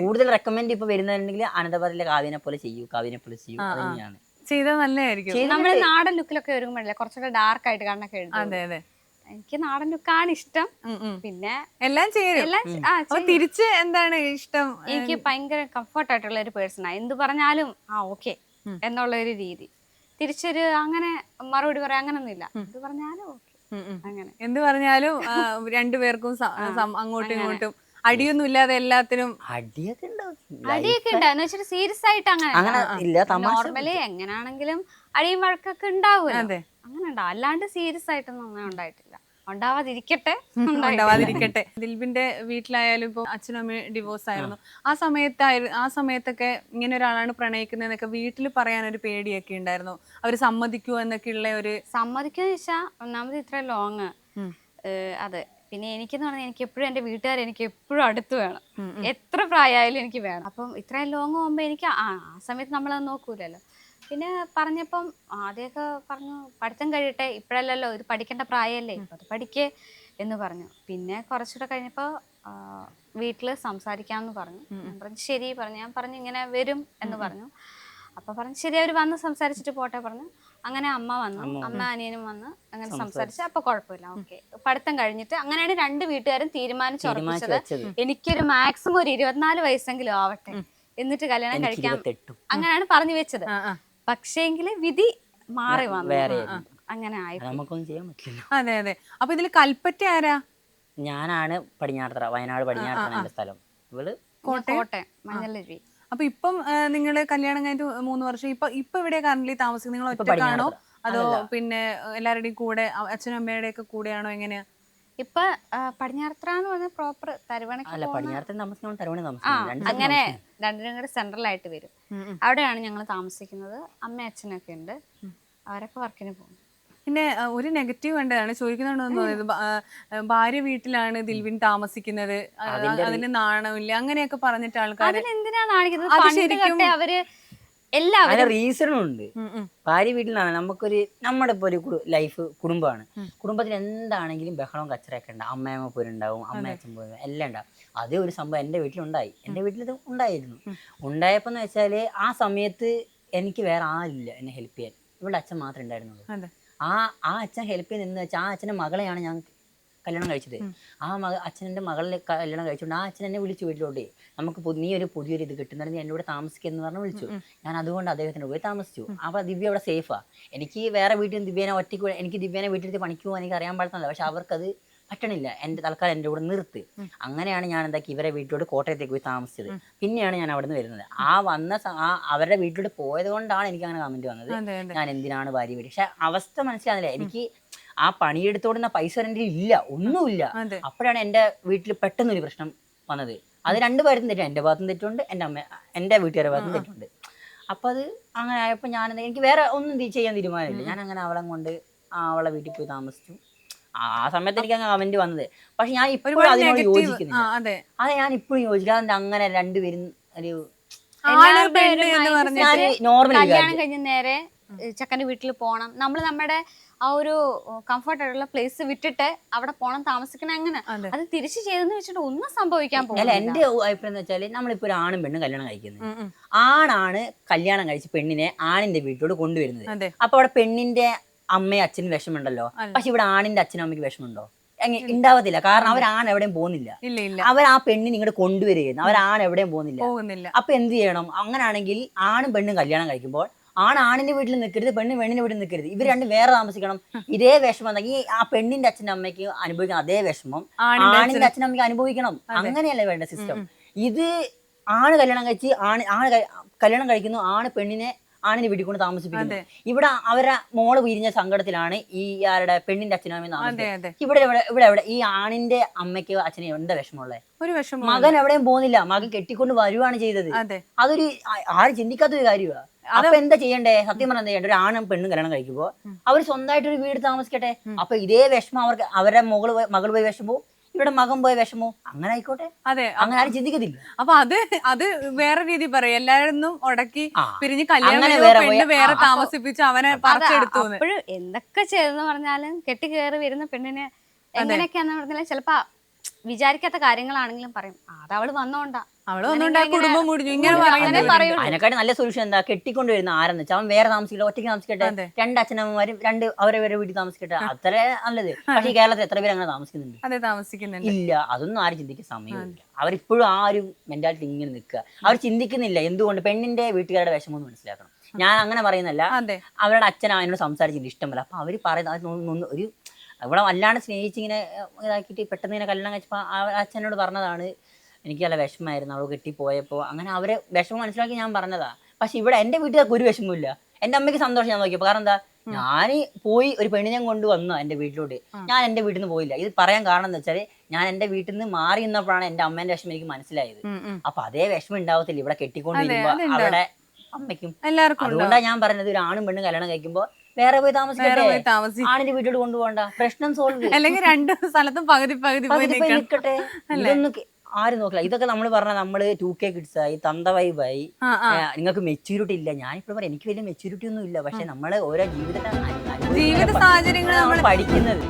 കൂടുതൽ റെക്കമെൻഡ് ഇപ്പൊ വരുന്നുണ്ടെങ്കിൽ അനന്തപുരത്തിലെ കാവ്യനെ പോലെ ചെയ്യൂ കാവ്യനെ പോലെ ചെയ്യൂ. അത് തന്നെയാണ് ചെയ്താൽ നല്ലതായിരിക്കും. നമ്മുടെ നാടൻ ലുക്കിലൊക്കെ വരുമ്പോഴല്ലേ കുറച്ചൊക്കെ ഡാർക്ക് ആയിട്ട് കണ്ണൊക്കെ എഴുതും അതെ അതെ. എനിക്ക് നാടൻ ലുക്കാണ് ഇഷ്ടം. പിന്നെ എല്ലാം ചെയ്യും. തിരിച്ച് എന്താണ് ഇഷ്ടം? എനിക്ക് ഭയങ്കര കംഫർട്ട് ആയിട്ടുള്ള ഒരു പേഴ്സണാണ് എന്ത് പറഞ്ഞാലും ആ ഓക്കെ എന്നുള്ള ഒരു രീതി. തിരിച്ചൊരു അങ്ങനെ മറുപടി പറയാം അങ്ങനൊന്നുമില്ല. എന്ത് പറഞ്ഞാലും. അങ്ങനെ. എന്ത് പറഞ്ഞാലും രണ്ടുപേർക്കും അങ്ങോട്ടും ഇങ്ങോട്ടും. അടിയൊന്നും ഇല്ലാതെ എല്ലാത്തിനും അടിയൊക്കെ ഉണ്ടാവും അടിയൊക്കെ ഉണ്ട്. വെച്ചിട്ട് സീരിയസ് ആയിട്ട് അങ്ങനെ അങ്ങനെ ഇല്ല തമാശ നോർമലി എങ്ങനെയാണെങ്കിലും അടിയും വഴക്കൊക്കെ ഉണ്ടാവും അതെ. അങ്ങനെ ഉണ്ടാവും അല്ലാണ്ട് സീരിയസ് ആയിട്ടൊന്നും അങ്ങനെ ഉണ്ടായിട്ടില്ല. ഉണ്ടാവാതിരിക്കട്ടെ. ഉണ്ടാവാതിരിക്കട്ടെ. ദിൽബിന്റെ വീട്ടിലായാലും ഇപ്പൊ അച്ഛനും അമ്മയും ഡിവോഴ്സ് ആയിരുന്നു ആ സമയത്തായിരുന്നു ആ സമയത്തൊക്കെ ഇങ്ങനെ ഒരാളാണ് പ്രണയിക്കുന്നതെന്നൊക്കെ വീട്ടിൽ പറയാൻ ഒരു പേടിയൊക്കെ ഉണ്ടായിരുന്നു. അവർ സമ്മതിക്കുമോ എന്നൊക്കെ ഉള്ള ഒരു സമ്മതിക്കുക വെച്ചാൽ ഒന്നാമത് ഇത്ര ലോങ് അതെ. പിന്നെ എനിക്കെന്ന് പറഞ്ഞാൽ എനിക്ക് എപ്പോഴും എന്റെ വീട്ടുകാർ എനിക്ക് എപ്പോഴും അടുത്ത് വേണം. എത്ര പ്രായമായാലും എനിക്ക് വേണം. അപ്പം ഇത്രയും ലോങ് പോകുമ്പോൾ എനിക്ക് ആ സമയത്ത് നമ്മളത് നോക്കൂലല്ലോ. പിന്നെ പറഞ്ഞപ്പം ആദ്യമൊക്കെ പറഞ്ഞു പഠിത്തം കഴിയട്ടെ ഇപ്പോഴല്ലല്ലോ ഇത് പഠിക്കേണ്ട പ്രായമല്ലേ അത് പഠിക്കേ എന്ന് പറഞ്ഞു. പിന്നെ കുറച്ചുകൂടെ കഴിഞ്ഞപ്പോൾ വീട്ടിൽ സംസാരിക്കാമെന്ന് പറഞ്ഞു. ഞാൻ പറഞ്ഞു ശരി പറഞ്ഞു. ഞാൻ പറഞ്ഞു ഇങ്ങനെ വരും എന്ന് പറഞ്ഞു. അപ്പൊ പറഞ്ഞു ശരി അവർ വന്ന് സംസാരിച്ചിട്ട് പോട്ടെ പറഞ്ഞു. അങ്ങനെ അമ്മ വന്നു അമ്മ അനിയനും വന്ന് അങ്ങനെ സംസാരിച്ച്. അപ്പൊ കുഴപ്പമില്ല ഓക്കെ. പഠിത്തം കഴിഞ്ഞിട്ട് അങ്ങനെയാണ് രണ്ട് വീട്ടുകാരും തീരുമാനിച്ചുറപ്പിച്ചത്. എനിക്കൊരു മാക്സിമം ഒരു ഇരുപത്തിനാല് വയസ്സെങ്കിലും ആവട്ടെ എന്നിട്ട് കല്യാണം കഴിക്കാം അങ്ങനെയാണ് പറഞ്ഞു വെച്ചത്. പക്ഷേങ്കിൽ വിധി മാറി വന്നു. ആ, അങ്ങനെ ആയി അത് നമുക്കൊന്നും ചെയ്യാൻ പറ്റില്ല അതെ അതെ. അപ്പൊ ഇതിൽ കൽപ്പറ്റ ആരാ? ഞാനാണ് പടിഞ്ഞാറത്തറ വയനാട് പടിഞ്ഞാറത്തറ സ്ഥലം. ഇവൾ കോട്ടയം? മഞ്ഞളരി. അപ്പൊ ഇപ്പം നിങ്ങൾ കല്യാണം കഴിഞ്ഞിട്ട് മൂന്ന് വർഷം ഇപ്പൊ ഇപ്പൊ ഇവിടെ കറന്റ് താമസിക്കുന്നത്? നിങ്ങൾ ഒറ്റക്കാണോ അതോ പിന്നെ എല്ലാവരുടെയും കൂടെ അ- അച്ഛനും അമ്മയുടെ ഒക്കെ കൂടെയാണോ എങ്ങനെയാ? ഇപ്പൊ പടിഞ്ഞാറത്ര എന്ന് പറഞ്ഞ പ്രോപ്പർ തരുവണക്ക് അല്ല പടിഞ്ഞാറത്തറ താമസിക്കണം തരുവണി ആ താമസിക്കണം. രണ്ട് സ്ഥലത്ത് അങ്ങനെ. രണ്ടിനും കൂടെ സെൻട്രലായിട്ട് വരും. ഉം, ഉം. അവിടെയാണ് ഞങ്ങൾ താമസിക്കുന്നത്. അമ്മ അച്ഛനൊക്കെ ഉണ്ട്. അവരൊക്കെ വർക്കിന് പോകും. പിന്നെ ഒരു നെഗറ്റീവ് കണ്ടതാണ്. ചോദിക്കുന്നുണ്ടെന്ന് ആ, ഭാര്യ വീട്ടിലാണ് ദിൽവിൻ താമസിക്കുന്നത്. അതിന് നാണമില്ല. അങ്ങനെയൊക്കെ പറഞ്ഞിട്ട് ആൾക്കാർ അവർ എല്ലാവരും റീസണും ഉണ്ട് ഭാര്യ വീട്ടിലാണ്. നമുക്കൊരു നമ്മുടെ ഇപ്പോൾ ഒരു ലൈഫ് കുടുംബമാണ്. കുടുംബത്തിൽ എന്താണെങ്കിലും ബഹളവും കച്ചറയൊക്കെ ഉണ്ടാവും. അമ്മയമ്മ പോരുണ്ടാവും അമ്മ അച്ഛൻ പോരും എല്ലാം ഉണ്ടാവും. അതേ ഒരു സംഭവം എന്റെ വീട്ടിലുണ്ടായി. എന്റെ വീട്ടിലത് ഉണ്ടായിരുന്നു. ഉണ്ടായപ്പോൾ എന്ന് വെച്ചാൽ ആ സമയത്ത് എനിക്ക് വേറെ ആരില്ല എന്നെ ഹെൽപ്പ് ചെയ്യാൻ. ഇവിടെ അച്ഛൻ മാത്രമേ ഉണ്ടായിരുന്നുള്ളൂ. ആ ആ അച്ഛൻ ഹെൽപ്പ് ചെയ്യുന്ന വെച്ചാൽ ആ അച്ഛന്റെ മകളെയാണ് ഞാൻ കല്യാണം കഴിച്ചത്. ആ മക അച്ഛനെ മകളെ കല്യാണം കഴിച്ചുകൊണ്ട് ആ അച്ഛൻ എന്നെ വിളിച്ചു വീട്ടിലോട്ട്. നമുക്ക് നീ ഒരു പുതിയൊരു ഇത് കിട്ടുന്നത് നീ എന്നോട് താമസിക്കുന്നു പറഞ്ഞു വിളിച്ചു. ഞാൻ അതുകൊണ്ട് അദ്ദേഹത്തിന്റെ പോയി താമസിച്ചു. അപ്പോൾ ദിവ്യ അവിടെ സേഫാ എനിക്ക് വേറെ വീട്ടിൽ ദിവ്യനെ ഒറ്റയ്ക്ക് എനിക്ക് ദിവ്യനെ വീട്ടിലെടുത്ത് പണിക്ക് പോകാൻ എനിക്ക് അറിയാൻ പാടുന്നില്ല പക്ഷെ അവർക്കത് പറ്റണില്ല. എന്റെ തൽക്കാലം എന്റെ കൂടെ നിർത്ത്. അങ്ങനെയാണ് ഞാൻ എന്താക്കി ഇവരെ വീട്ടിലോട്ട് കോട്ടയത്തേക്ക് പോയി താമസിച്ചത്. പിന്നെയാണ് ഞാൻ അവിടെ നിന്ന് വരുന്നത്. ആ വന്ന ആ അവരുടെ വീട്ടിലോട്ട് പോയത് കൊണ്ടാണ് എനിക്ക് അങ്ങനെ കമന്റ് വന്നത് ഞാൻ എന്തിനാണ് ഭാര്യ വീട്? പക്ഷെ അവസ്ഥ മനസ്സിലാകുന്നില്ല. എനിക്ക് ആ പണിയെടുത്തോടുന്ന പൈസ എന്റെ ഇല്ല ഒന്നുമില്ല. അപ്പോഴാണ് എന്റെ വീട്ടിൽ പെട്ടെന്നൊരു പ്രശ്നം വന്നത്. അത് രണ്ട് പേരും തെറ്റും എന്റെ ഭാഗത്തും തെറ്റുണ്ട് എന്റെ അമ്മ എന്റെ വീട്ടുകാരുടെ ഭാഗത്തും തെറ്റുണ്ട്. അപ്പോൾ അത് അങ്ങനെ ആയപ്പോ ഞാൻ എനിക്ക് വേറെ ഒന്നും ചെയ്യാൻ തീരുമാനമില്ല. ഞാൻ അങ്ങനെ അവളെ കൊണ്ട് അവളെ വീട്ടിൽ പോയി താമസിച്ചു. ആ സമയത്ത് എനിക്ക് അങ്ങനെ കമന്റ് വന്നത്. പക്ഷെ ഞാൻ ഇപ്പോഴും അതിനോട് യോജിക്കുന്നു യോജിക്കുന്നില്ല. അതെ. ഞാൻ ഇപ്പോഴും യോജിക്കാതെ അങ്ങനെ രണ്ടുപേരും ഒരു നോർമൽ നേരെ ഏഹ്, ചെക്കന്റെ വീട്ടിൽ പോകണം നമ്മൾ നമ്മുടെ ആ ഒരു കംഫർട്ട് ആയിട്ടുള്ള പ്ലേസ് വിട്ടിട്ട് അവിടെ പോണം താമസിക്കണം അങ്ങനെ അത്. തിരിച്ചു ചെയ്തെന്ന് വെച്ചിട്ട് ഒന്നും സംഭവിക്കാൻ പോകില്ല പോകുന്നില്ല. എന്റെ അഭിപ്രായം എന്ന് വെച്ചാൽ നമ്മളിപ്പോ ഒരു ആണും പെണ്ണും കല്യാണം കഴിക്കുന്നത്. ആണാണ് കല്യാണം കഴിച്ച് പെണ്ണിനെ ആണിന്റെ വീട്ടിലോട് കൊണ്ടുവരുന്നത്. അപ്പൊ അവിടെ പെണ്ണിന്റെ അമ്മയും അച്ഛനും വിഷമുണ്ടല്ലോ പക്ഷെ ഇവിടെ ആണിന്റെ അച്ഛനും അമ്മയ്ക്ക് വിഷമുണ്ടോ ഉണ്ടാവത്തില്ല. കാരണം അവരാണ് എവിടെയും പോകുന്നില്ല. അവർ ആ പെണ്ണിനെ ഇങ്ങോട്ട് കൊണ്ടുവരികയായിരുന്നു അവരാണ് എവിടെയും പോകുന്നില്ല. പോകുന്നില്ല. അപ്പൊ എന്ത് ചെയ്യണം? അങ്ങനാണെങ്കിൽ ആണും പെണ്ണും കല്യാണം കഴിക്കുമ്പോൾ ആൺ ആണിന്റെ വീട്ടിൽ നിൽക്കരുത് പെണ്ണ് പെണ്ണിന്റെ വീട്ടിൽ നിൽക്കരുത്. ഇവർ രണ്ട് വേറെ താമസിക്കണം. ഇതേ വിഷമം ഉണ്ടെങ്കിൽ ആ പെണ്ണിന്റെ അച്ഛനും അമ്മയ്ക്ക് അനുഭവിക്കണം അതേ വിഷമം ആണിന്റെ ആണിന്റെ അച്ഛനും അമ്മയ്ക്ക് അനുഭവിക്കണം. അങ്ങനെയല്ലേ വേണ്ട സിസ്റ്റം ഇത് ആണ് കല്യാണം കഴിച്ച് ആണ് ആണ് കല്യാണം കഴിക്കുന്നു ആണ് പെണ്ണിനെ ആണിന്റെ വീട്ടിൽ കൊണ്ട് താമസിപ്പിക്കുന്നു ഇവിടെ അവരെ മോൾ പിരിഞ്ഞ സങ്കടത്തിലാണ് ഈ ആരുടെ പെണ്ണിന്റെ അച്ഛനും അമ്മയും താമസിക്കുന്നത്. ഇവിടെ ഇവിടെ ഇവിടെ ഈ ആണിന്റെ അമ്മയ്ക്ക് അച്ഛനും എന്താ വിഷമമുള്ളത് ഒരു വിഷമം മകൻ എവിടെയും പോകുന്നില്ല. മകൻ കെട്ടിക്കൊണ്ട് വരുവാണ് ചെയ്തത്. അതൊരു ആര് ചിന്തിക്കാത്ത ഒരു കാര്യമാണ് അപ്പൊ എന്താ ചെയ്യണ്ടേ? സത്യം പറഞ്ഞാൽ എന്താ ചെയ്യണ്ടേ? ഒരു ആണും പെണ്ണും കല്യാണം കഴിക്കുമ്പോൾ അവർ സ്വന്തമായിട്ട് ഒരു വീട് താമസിക്കട്ടെ. അപ്പൊ ഇതേ വിഷമം അവർക്ക് അവരുടെ മകൾ മകൾ പോയി വിഷമോ ഇവിടെ മകൻ പോയ വിഷമോ? അങ്ങനെ ആയിക്കോട്ടെ. അതെ അങ്ങനെ ആരും ചിന്തിക്കത്തില്ല. അപ്പൊ അത് അത് വേറെ രീതി പറയും. എല്ലാരും ഉടക്കി. പിരിഞ്ഞ് കല്യാണം വേറെ താമസിപ്പിച്ച് അവനെ പറിച്ചെടുത്തു. അപ്പോഴും എന്തൊക്കെ ചെയ്തെന്ന് പറഞ്ഞാലും കെട്ടി കയറി വരുന്ന പെണ്ണിനെ എങ്ങനെയൊക്കെയാന്ന് പറഞ്ഞാൽ ചിലപ്പോ വിചാരിക്കാത്ത കാര്യങ്ങളാണെങ്കിലും പറയും. "ആ, അത് അവൾ വന്നോണ്ടാ. അവൾ കുടുംബം മുടിഞ്ഞു. ഇങ്ങനെ പറയുന്നു. അതിനെക്കാട്ടി നല്ല സൊല്യൂഷൻ എന്താ? കെട്ടിക്കൊണ്ട് വരുന്ന ആരെന്ന് വെച്ചാൽ അവൻ വേറെ താമസിക്കില്ല ഒറ്റയ്ക്ക് താമസിക്കട്ടെ. രണ്ട് അച്ഛനമ്മമാരും രണ്ട് അവരെ വരെ വീട്ടിൽ താമസിക്കട്ടെ. അത്ര നല്ലത്. പക്ഷേ കേരളത്തിൽ എത്ര പേര് അങ്ങനെ താമസിക്കുന്നുണ്ട്? അതെ താമസിക്കുന്നുണ്ട്. ഇല്ല അതൊന്നും ആരും ചിന്തിക്കാൻ സമയമില്ല. അവരിപ്പോഴും ആ ഒരു മെന്റാലിറ്റി ഇങ്ങനെ നിൽക്കുക. അവർ ചിന്തിക്കുന്നില്ല എന്തുകൊണ്ട് പെണ്ണിന്റെ വീട്ടുകാരുടെ വിഷമം ഒന്ന് മനസ്സിലാക്കണം. ഞാൻ അങ്ങനെ പറയുന്നല്ല അവരുടെ അച്ഛൻ അവനോട് സംസാരിച്ചിട്ട് ഇഷ്ടമല്ല. അപ്പൊ അവർ ഒന്ന് ഒരു ഇവിടെ വല്ലാണ്ട് സ്നേഹിച്ച് ഇങ്ങനെ ഇതാക്കിയിട്ട് പെട്ടെന്ന് ഇങ്ങനെ കല്യാണം കഴിച്ചപ്പോൾ ആ അച്ഛനോട് പറഞ്ഞതാണ് എനിക്ക് നല്ല വിഷമമായിരുന്നു അവൾ കെട്ടിപ്പോയപ്പോൾ അങ്ങനെ അവരെ വിഷമം മനസ്സിലാക്കി ഞാൻ പറഞ്ഞതാ. പക്ഷെ ഇവിടെ എന്റെ വീട്ടുകാർക്ക് ഒരു വിഷമമില്ല എന്റെ അമ്മയ്ക്ക് സന്തോഷം ഞാൻ നോക്കിയപ്പോൾ കാരണം എന്താ? ഞാൻ പോയി ഒരു പെണ്ണിനെ കൊണ്ട് വന്നു എന്റെ വീട്ടിലോട്ട്. ഞാൻ എന്റെ വീട്ടിൽ നിന്ന് പോയില്ല. ഇത് പറയാൻ കാരണം എന്താ വെച്ചാൽ ഞാൻ എന്റെ വീട്ടിൽ നിന്ന് മാറി നിന്നപ്പോഴാണ് എന്റെ അമ്മേന്റെ വിഷമം എനിക്ക് മനസ്സിലായത്. അപ്പൊ അതേ വിഷമം ഉണ്ടാവത്തില്ല. ഇവിടെ കെട്ടിക്കൊണ്ട് അവിടെ അവരുടെ അമ്മയ്ക്കും. അതുകൊണ്ടാണ് ഞാൻ പറഞ്ഞത് ഒരു ആണും പെണ്ണും കല്യാണം കഴിക്കുമ്പോൾ വേറെ പോയി താമസിക്കട്ടെ ആണിന്റെ വീട്ടിലോട്ട് കൊണ്ടുപോകണ്ട. പ്രശ്നം സോൾവ് അല്ലെങ്കിൽ രണ്ട് സ്ഥലത്തും പകുതി പകുതി പോയി നിൽക്കട്ടെ. ഇതൊന്നും ആരും നോക്കില്ല. ഇതൊക്കെ നമ്മൾ പറഞ്ഞ നമ്മൾ ടു കെ കിഡ്സ് ആയി തന്ത വൈബായി നിങ്ങൾക്ക് മെച്യൂരിറ്റി ഇല്ല. ഞാൻ ഇപ്പോൾ പറയാം എനിക്ക് വലിയ മെച്യൂരിറ്റി ഒന്നും ഇല്ല പക്ഷെ നമ്മൾ ഓരോ ജീവിത പ- സാഹചര്യങ്ങൾ നമ്മൾ പഠിക്കുന്നത്.